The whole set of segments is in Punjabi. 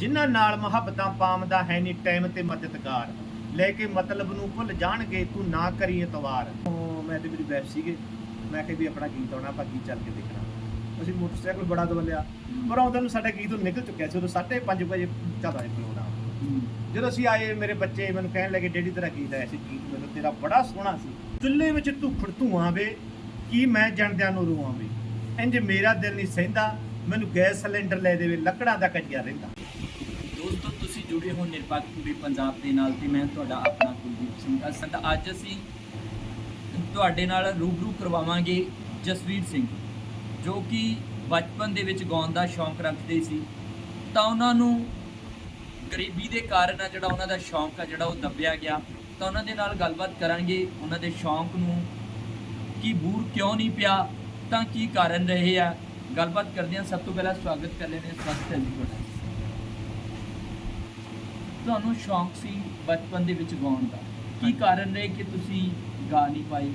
ਜਿਨ੍ਹਾਂ ਨਾਲ ਮੁਹੱਬਤਾਂ ਪਾਮਦਾ ਹੈ ਨਹੀਂ ਟਾਈਮ ਤੇ ਮਦਦਗਾਰ। ਲੈ ਕੇ ਮਤਲਬ ਨੂੰ ਭੁੱਲ ਜਾਣਗੇ, ਤੂੰ ਨਾ ਕਰੀ ਇਤਵਾਰ ਮੈਂ ਤੇ ਮੇਰੀ ਵੈਬ ਸੀਗੇ। ਮੈਂ ਕਿਹਾ ਵੀ ਆਪਣਾ ਗੀਤ ਆਉਣਾ ਆਪਾਂ ਗੀਤ ਚੱਲ ਕੇ ਦੇਖਣਾ। ਅਸੀਂ ਮੋਟਰਸਾਈਕਲ ਬੜਾ ਦਵਲਿਆ ਪਰ ਆਉਂਦੇ ਨੂੰ ਸਾਡਾ ਗੀਤ ਨਿਕਲ ਚੁੱਕਿਆ ਸੀ, ਉਦੋਂ 5:30 ਵਜੇ ਚੱਲਦਾ ਸੀ ਪ੍ਰੋਗਰਾਮ ਜਦੋਂ ਅਸੀਂ ਆਏ, ਮੇਰੇ ਬੱਚੇ ਮੈਨੂੰ ਕਹਿਣ ਲੱਗੇ, ਡੈਡੀ, ਤੇਰਾ ਗੀਤ ਆਇਆ ਸੀ, ਗੀਤ ਮੈਨੂੰ ਤੇਰਾ ਬੜਾ ਸੋਹਣਾ ਸੀ। ਚੁੱਲ੍ਹੇ ਵਿੱਚ ਧੂਖੜ ਧੂਆਂ ਵੇ ਕੀ ਮੈਂ ਜਣਦਿਆਂ ਨੂੰ ਰੂਆਂ ਵੇ ਇੰਜ ਮੇਰਾ ਦਿਲ ਨਹੀਂ ਸਹਿੰਦਾ, ਮੈਨੂੰ ਗੈਸ ਸਿਲੰਡਰ ਲੈ ਦੇਵੇ, ਲੱਕੜਾਂ ਦਾ ਕੱਜਿਆ ਰਹਿੰਦਾ। ਜੁੜੇ ਹੋ ਨਿਰਪੱਖ ਟੀਵੀ ਪੰਜਾਬ ਦੇ ਨਾਲ ਤੇ ਮੈਂ ਤੁਹਾਡਾ ਆਪਣਾ ਕੁਲਦੀਪ ਸਿੰਘ ਅਸਲ ਅੱਜ ਅਸੀਂ ਤੁਹਾਡੇ ਨਾਲ ਰੂਬਰੂ ਕਰਵਾਵਾਂਗੇ ਜਸਵੀਰ ਸਿੰਘ, ਜੋ ਕਿ ਬਚਪਨ ਦੇ ਵਿੱਚ ਗਾਉਣ ਦਾ ਸ਼ੌਂਕ ਰੱਖਦੇ ਸੀ। ਤਾਂ ਉਹਨਾਂ ਨੂੰ ਗਰੀਬੀ ਦੇ ਕਾਰਨ ਆ ਜਿਹੜਾ ਉਹਨਾਂ ਦਾ ਸ਼ੌਂਕ ਆ ਜਿਹੜਾ ਉਹ ਦੱਬਿਆ ਗਿਆ। ਤਾਂ ਉਹਨਾਂ ਦੇ ਨਾਲ ਗੱਲਬਾਤ ਕਰਾਂਗੇ। ਉਹਨਾਂ ਦੇ ਸ਼ੌਂਕ ਨੂੰ ਕੀ ਬੂਰ ਕਿਉਂ ਨਹੀਂ ਪਿਆ, ਤਾਂ ਕੀ ਕਾਰਨ ਰਹੇ ਆ। ਗੱਲਬਾਤ ਕਰਦੇ ਹਾਂ। ਸਭ ਤੋਂ ਪਹਿਲਾਂ ਸਵਾਗਤ ਕਰ ਲੈਣੇ ਸਵਾਗਤ ਹੈ ਜੀ ਤੁਹਾਡਾ ਤੁਹਾਨੂੰ ਸ਼ੌਂਕ ਸੀ ਬਚਪਨ ਦੇ ਵਿੱਚ ਗਾਉਣ ਦਾ? ਕੀ ਕਾਰਨ ਰਹੇ ਕਿ ਤੁਸੀਂ ਗਾ ਨਹੀਂ ਪਾਏ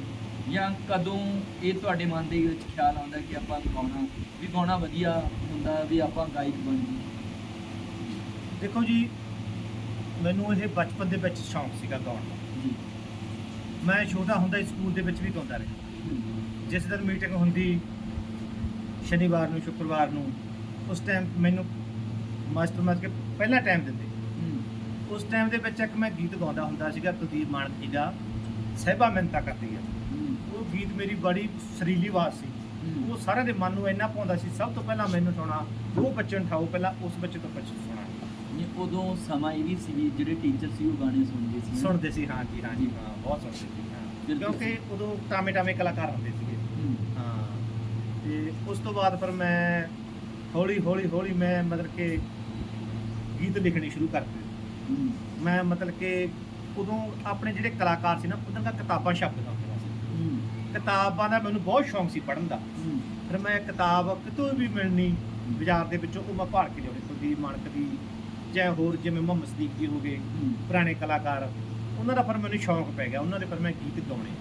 ਜਾਂ ਕਦੋਂ ਇਹ ਤੁਹਾਡੇ ਮਨ ਦੇ ਵਿੱਚ ਖਿਆਲ ਆਉਂਦਾ ਕਿ ਆਪਾਂ ਗਾਉਣਾ ਵੀ ਗਾਉਣਾ ਵਧੀਆ ਹੁੰਦਾ ਵੀ ਆਪਾਂ ਗਾਇਕ ਬਣ ਜੀ ਦੇਖੋ ਜੀ ਮੈਨੂੰ ਇਹ ਬਚਪਨ ਦੇ ਵਿੱਚ ਸ਼ੌਂਕ ਸੀਗਾ ਗਾਉਣ ਦਾ। ਜੀ। ਮੈਂ ਛੋਟਾ ਹੁੰਦਾ ਸਕੂਲ ਦੇ ਵਿੱਚ ਵੀ ਗਾਉਂਦਾ ਰਿਹਾ। ਜਿਸ ਦਿਨ ਮੀਟਿੰਗ ਹੁੰਦੀ ਸ਼ਨੀਵਾਰ ਨੂੰ ਸ਼ੁੱਕਰਵਾਰ ਨੂੰ ਉਸ ਟਾਈਮ ਮੈਨੂੰ ਮਾਸਟਰ ਮਾਸ ਕੇ ਪਹਿਲਾ ਟਾਈਮ ਦਿੰਦੇ। ਉਸ ਟਾਈਮ ਦੇ ਵਿੱਚ ਇੱਕ ਮੈਂ ਗੀਤ ਗਾਉਂਦਾ ਹੁੰਦਾ ਸੀਗਾ ਕੁਲਦੀਪ ਮਾਨਕ ਜੀ ਦਾ ਸਹਿਬਾ ਮਿੰਤਾ ਕਰਦੀ ਹੈ ਉਹ ਗੀਤ ਮੇਰੀ ਬੜੀ ਸਰੀਲੀ ਆਵਾਜ਼ ਸੀ। ਉਹ ਸਾਰਿਆਂ ਦੇ ਮਨ ਨੂੰ ਇੰਨਾ ਪਾਉਂਦਾ ਸੀ ਸਭ ਤੋਂ ਪਹਿਲਾਂ ਮੈਨੂੰ ਸੁਣਾ ਉਹ ਬੱਚੇ ਨੂੰ ਠਾਓ ਪਹਿਲਾਂ ਉਸ ਬੱਚੇ ਤੋਂ ਬੱਚੇ ਸੁਣਾ ਨਹੀਂ ਉਦੋਂ ਸਮਾਂ ਇਹ ਵੀ ਸੀ ਜਿਹੜੇ ਟੀਚਰ ਸੀ ਉਹ ਗਾਣੇ ਸੁਣਦੇ ਸੀ। ਸੁਣਦੇ ਸੀ ਹਾਂ ਜੀ ਹਾਂ ਜੀ ਹਾਂ ਬਹੁਤ ਸੁਣਦੇ ਸੀ ਹਾਂ। ਕਿਉਂਕਿ ਉਦੋਂ ਟਾਮੇ ਟਾਮੇ ਕਲਾਕਾਰ ਹੁੰਦੇ ਸੀਗੇ। ਹੂੰ। ਤੇ ਉਸ ਤੋਂ ਬਾਅਦ ਫਿਰ ਮੈਂ ਹੌਲੀ ਹੌਲੀ ਹੌਲੀ ਮੈਂ ਮਤਲਬ ਕਿ ਗੀਤ ਲਿਖਣੇ ਸ਼ੁਰੂ ਕਰ ਦਿੱਤੇ। ਮੈਂ ਮਤਲਬ ਕਿ ਉਦੋਂ ਆਪਣੇ ਜਿਹੜੇ ਕਲਾਕਾਰ ਸੀ ਨਾ ਉਹਨਾਂ ਦਾ ਕਿਤਾਬਾਂ ਛਪਦੀਆਂ ਹੁੰਦੀਆਂ ਸੀ। ਕਿਤਾਬਾਂ ਦਾ ਮੈਨੂੰ ਬਹੁਤ ਸ਼ੌਂਕ ਸੀ ਪੜ੍ਹਨ ਦਾ। ਫਿਰ ਮੈਂ ਕਿਤਾਬ ਕਿਤੋਂ ਵੀ ਮਿਲਣੀ ਬਾਜ਼ਾਰ ਦੇ ਵਿੱਚੋਂ ਉਹ ਮੈਂ ਭਾਲ ਕੇ ਲਿਆਉਣੀ ਕੁਲਦੀਪ ਮਾਨਕ ਦੀ ਜਾਂ ਹੋਰ ਜਿਵੇਂ ਮੁਹੰਮਦ ਸਦੀਕ ਜੀ ਹੋ ਗਏ। ਪੁਰਾਣੇ ਕਲਾਕਾਰ ਉਹਨਾਂ ਦਾ ਫਿਰ ਮੈਨੂੰ ਸ਼ੌਂਕ ਪੈ ਗਿਆ ਉਹਨਾਂ ਦੇ ਫਿਰ ਮੈਂ ਗੀਤ ਗਾਉਣੇ।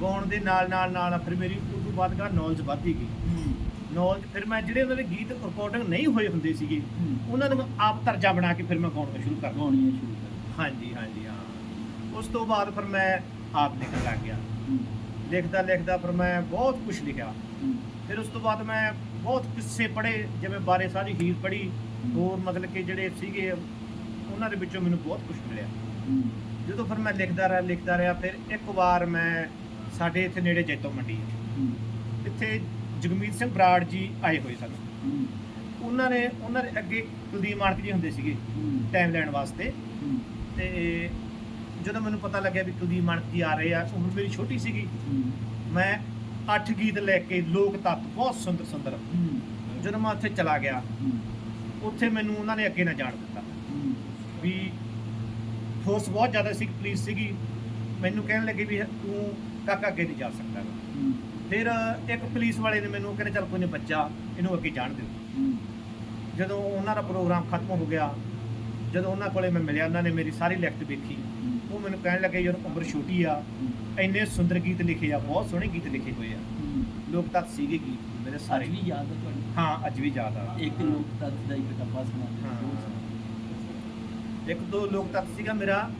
ਗਾਉਣ ਦੇ ਨਾਲ ਨਾਲ ਨਾਲ ਫਿਰ ਮੇਰੀ ਉਸ ਤੋਂ ਬਾਅਦ ਗਾ ਨੌਲੇਜ ਵੱਧਦੀ ਗਈ। ਨੌਲੇਜ ਫਿਰ ਮੈਂ ਜਿਹੜੇ ਉਹਨਾਂ ਦੇ ਗੀਤ ਰਿਕਾਰਡਿੰਗ ਨਹੀਂ ਹੋਏ ਹੁੰਦੇ ਸੀਗੇ। ਉਹਨਾਂ ਨੂੰ ਆਪ ਤਰਜਾ ਬਣਾ ਕੇ ਫਿਰ ਮੈਂ ਗਾਉਣਾ ਸ਼ੁਰੂ ਕਰ ਦਿੱਤਾ ਗਾਉਣੀਆਂ ਸ਼ੁਰੂ ਕਰ ਹਾਂਜੀ ਹਾਂਜੀ ਹਾਂ ਉਸ ਤੋਂ ਬਾਅਦ ਫਿਰ ਮੈਂ ਆਪ ਲਿਖਣ ਲੱਗ ਗਿਆ। ਲਿਖਦਾ ਲਿਖਦਾ ਫਿਰ ਮੈਂ ਬਹੁਤ ਕੁਝ ਲਿਖਿਆ। ਫਿਰ ਉਸ ਤੋਂ ਬਾਅਦ ਮੈਂ ਬਹੁਤ ਕਿੱਸੇ ਪੜ੍ਹੇ ਜਿਵੇਂ ਬਾਰੇ ਸਾਰੀ ਹੀਰ ਪੜ੍ਹੀ ਹੋਰ ਮਤਲਬ ਕਿ ਜਿਹੜੇ ਸੀਗੇ ਉਹਨਾਂ ਦੇ ਵਿੱਚੋਂ ਮੈਨੂੰ ਬਹੁਤ ਕੁਝ ਮਿਲਿਆ। ਜਦੋਂ ਫਿਰ ਮੈਂ ਲਿਖਦਾ ਰਿਹਾ ਲਿਖਦਾ ਰਿਹਾ ਫਿਰ ਇੱਕ ਵਾਰ ਮੈਂ ਸਾਡੇ ਇੱਥੇ ਨੇੜੇ ਜੈਤੋ ਮੰਡੀ ਹੈ। ਇੱਥੇ ਜਗਮੀਤ ਸਿੰਘ ਬਰਾੜ ਜੀ ਆਏ ਹੋਏ ਸਨ। ਉਹਨਾਂ ਨੇ ਉਹਨਾਂ ਦੇ ਅੱਗੇ ਕੁਲਦੀਪ ਮਾਨਕ ਜੀ ਹੁੰਦੇ ਸੀਗੇ। ਟਾਈਮ ਲੈਣ ਵਾਸਤੇ। ਤੇ ਜਦੋਂ ਮੈਨੂੰ ਪਤਾ ਲੱਗਿਆ ਵੀ ਕੁਲਦੀਪ ਮਾਨਕ ਜੀ ਆ ਰਹੇ ਆ ਉਮਰ ਮੇਰੀ ਛੋਟੀ ਸੀਗੀ। ਮੈਂ ਅੱਠ ਗੀਤ ਲੈ ਕੇ ਲੋਕ ਤੱਤ ਬਹੁਤ ਸੁੰਦਰ ਸੁੰਦਰ। ਜਦੋਂ ਮੈਂ ਉੱਥੇ ਚਲਾ ਗਿਆ। ਉੱਥੇ ਮੈਨੂੰ ਉਹਨਾਂ ਨੇ ਅੱਗੇ ਨਾ ਜਾਣ ਦਿੱਤਾ। ਵੀ ਫੋਰਸ ਬਹੁਤ ਜ਼ਿਆਦਾ ਸੀ ਪੁਲਿਸ ਸੀਗੀ ਮੈਨੂੰ ਕਹਿਣ ਲੱਗੇ ਵੀ ਤੂੰ ਕਾਕਾ ਅੱਗੇ ਨਹੀਂ ਜਾ ਸਕਦਾ। ਫਿਰ ਇੱਕ ਪੁਲਿਸ ਵਾਲੇ ਨੇ ਮੈਨੂੰ ਕਹਿੰਦੇ ਚੱਲ ਕੋਈ ਨਹੀਂ ਬੱਚਾ ਇਹਨੂੰ ਅੱਗੇ ਜਾਣ ਦਿਓ। ਜਦੋਂ ਉਹਨਾਂ ਦਾ ਪ੍ਰੋਗਰਾਮ ਖਤਮ ਹੋ ਗਿਆ ਜਦੋਂ ਉਹਨਾਂ ਕੋਲੇ ਮੈਂ ਮਿਲਿਆ ਉਹਨਾਂ ਨੇ ਮੇਰੀ ਸਾਰੀ ਲਿਖਤ ਵੇਖੀ। ਉਹ ਮੈਨੂੰ ਕਹਿਣ ਲੱਗੇ ਯਾਰ ਉਮਰ ਛੋਟੀ ਆ। ਇੰਨੇ ਸੁੰਦਰ ਗੀਤ ਲਿਖੇ ਆ ਬਹੁਤ ਸੋਹਣੇ ਗੀਤ ਲਿਖੇ ਹੋਏ ਆ। ਲੋਕ ਤੱਤ ਸੀਗੇ ਗੀਤ ਮੇਰੇ ਸਾਰੇ ਵੀ ਯਾਦ ਹੈ ਤੁਹਾਨੂੰ ਹਾਂ ਅੱਜ ਵੀ ਯਾਦ ਆ। ਇੱਕ ਲੋਕ ਤੱਤ ਦਾ ਇੱਕ ਟੱਪਾ ਸੁਣਾਉਂਦੇ ਹਾਂ। ਸੀ। ਇੱਕ ਦੋ ਲੋਕ ਤੱਤ ਸੀਗਾ ਮੇਰਾ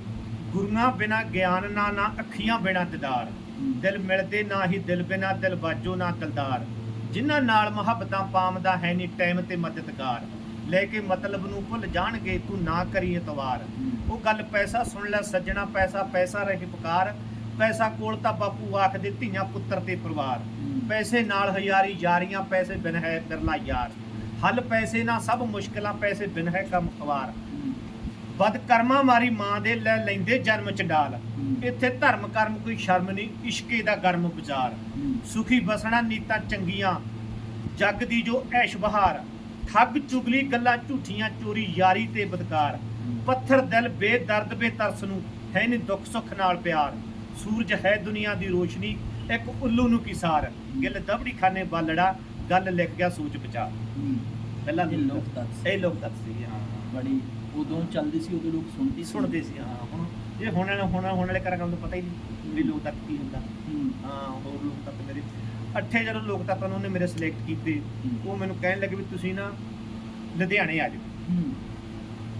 ਗੁਰੂਆਂ ਬਿਨਾ ਗਿਆਨ ਨਾ ਨਾ ਅੱਖੀਆਂ ਬਿਨਾ ਦਿਦਾਰ। ਦਿਲ ਮਿਲਦੇ ਨਾ ਹੀ ਦਿਲ ਬਿਨਾ ਦਿਲ ਬਾਜੋ ਨਾ ਦਿਲਦਾਰ। ਜਿਨ੍ਹਾਂ ਨਾਲ ਮੁਹੱਬਤਾਂ ਪਾਮਦਾ ਹੈ ਨੀ ਟਾਈਮ ਤੇ ਮਦਦਗਾਰ। ਲੈ ਕੇ ਮਤਲਬ ਨੂੰ ਭੁੱਲ ਜਾਣਗੇ, ਤੂੰ ਨਾ ਕਰੀ ਇਤਵਾਰ। ਉਹ ਗੱਲ ਪੈਸਾ ਸੁਣ ਲੈ, ਸੱਜਣਾ ਪੈਸਾ ਪੈਸਾ ਰਹੇ ਪੁਕਾਰ। ਪੈਸਾ ਕੋਲ ਤਾਂ ਬਾਪੂ ਆਖਦੇ ਧੀਆਂ ਪੁੱਤਰ ਤੇ ਪਰਿਵਾਰ। ਪੈਸੇ ਨਾਲ ਹਜ਼ਾਰੀ ਯਾਰੀਆਂ, ਪੈਸੇ ਬਿਨ ਹੈ ਬਿਰਲਾ ਯਾਰ। ਹੱਲ ਪੈਸੇ ਨਾਲ ਸਭ ਮੁਸ਼ਕਲਾਂ, ਪੈਸੇ ਬਿਨ ਹੈ ਕੰਮ ਖਵਾਰ। ਹੂੰ। ਬਦ ਕਰਮਾਂ ਮਾਰੀ ਮਾਂ ਦੇ ਲੈ ਲੈਂਦੇ ਜਨਮ ਚ ਡਾਲ। ਇੱਥੇ ਧਰਮ ਕਰਮ ਕੋਈ ਸ਼ਰਮ ਨਹੀਂ, ਇਸ਼ਕੇ ਦਾ ਗਰਮ ਬਾਜ਼ਾਰ। ਸੁਖੀ ਬਸਣਾ ਨੀਤਾਂ ਚੰਗੀਆਂ। ਜੱਗ ਦੀ ਜੋ ਐਸ਼ ਬਹਾਰ ਠੱਗ ਚੁਗਲੀ ਗੱਲਾਂ ਝੂਠੀਆਂ ਚੋਰੀ ਯਾਰੀ ਤੇ ਬਦਕਾਰ। ਪੱਥਰ ਦਿਲ ਬੇਦਰਦ ਬੇਤਰਸ ਨੂੰ ਹੈ ਨੀ ਦੁੱਖ ਸੁੱਖ ਨਾਲ ਪਿਆਰ। ਸੂਰਜ ਹੈ ਦੁਨੀਆ ਦੀ ਰੋਸ਼ਨੀ ਇੱਕ ਉੱਲੂ ਨੂੰ ਕਿਸਾਰ ਗਿੱਲ ਦਬੜੀ ਖਾਨੇ ਬਾਲੜਾ ਗੱਲ ਲਿਖ ਗਿਆ ਸੋਚ ਵਿਚਾਰ। ਪਹਿਲਾਂ ਇਹ ਲੋਕ ਸੀ। ਇਹ ਲੋਕ ਤੱਤ ਸੀ ਹਾਂ। ਬੜੀ ਉਦੋਂ ਚੱਲਦੀ ਸੀ ਉਦੋਂ ਲੋਕ ਸੁਣਦੇ ਸੁਣਦੇ ਸੀ ਹਾਂ ਹੁਣ ਇਹ ਹੁਣ ਹੁਣ ਹੁਣ ਵਾਲੇ ਕਰਾਂ ਨੂੰ ਪਤਾ ਹੀ ਨਹੀਂ ਵੀ ਲੋਕ ਤੱਕ ਕੀ ਹੁੰਦਾ। ਹੂੰ। ਹੋਰ ਲੋਕ ਤੱਕ ਅੱਠੇ ਜਦੋਂ ਲੋਕ ਤੱਕ ਉਹਨਾਂ ਨੇ ਮੇਰੇ ਸਿਲੈਕਟ ਕੀਤੇ। ਉਹ ਮੈਨੂੰ ਕਹਿਣ ਲੱਗੇ ਵੀ ਤੁਸੀਂ ਨਾ ਲੁਧਿਆਣੇ ਆ ਜਾਓ।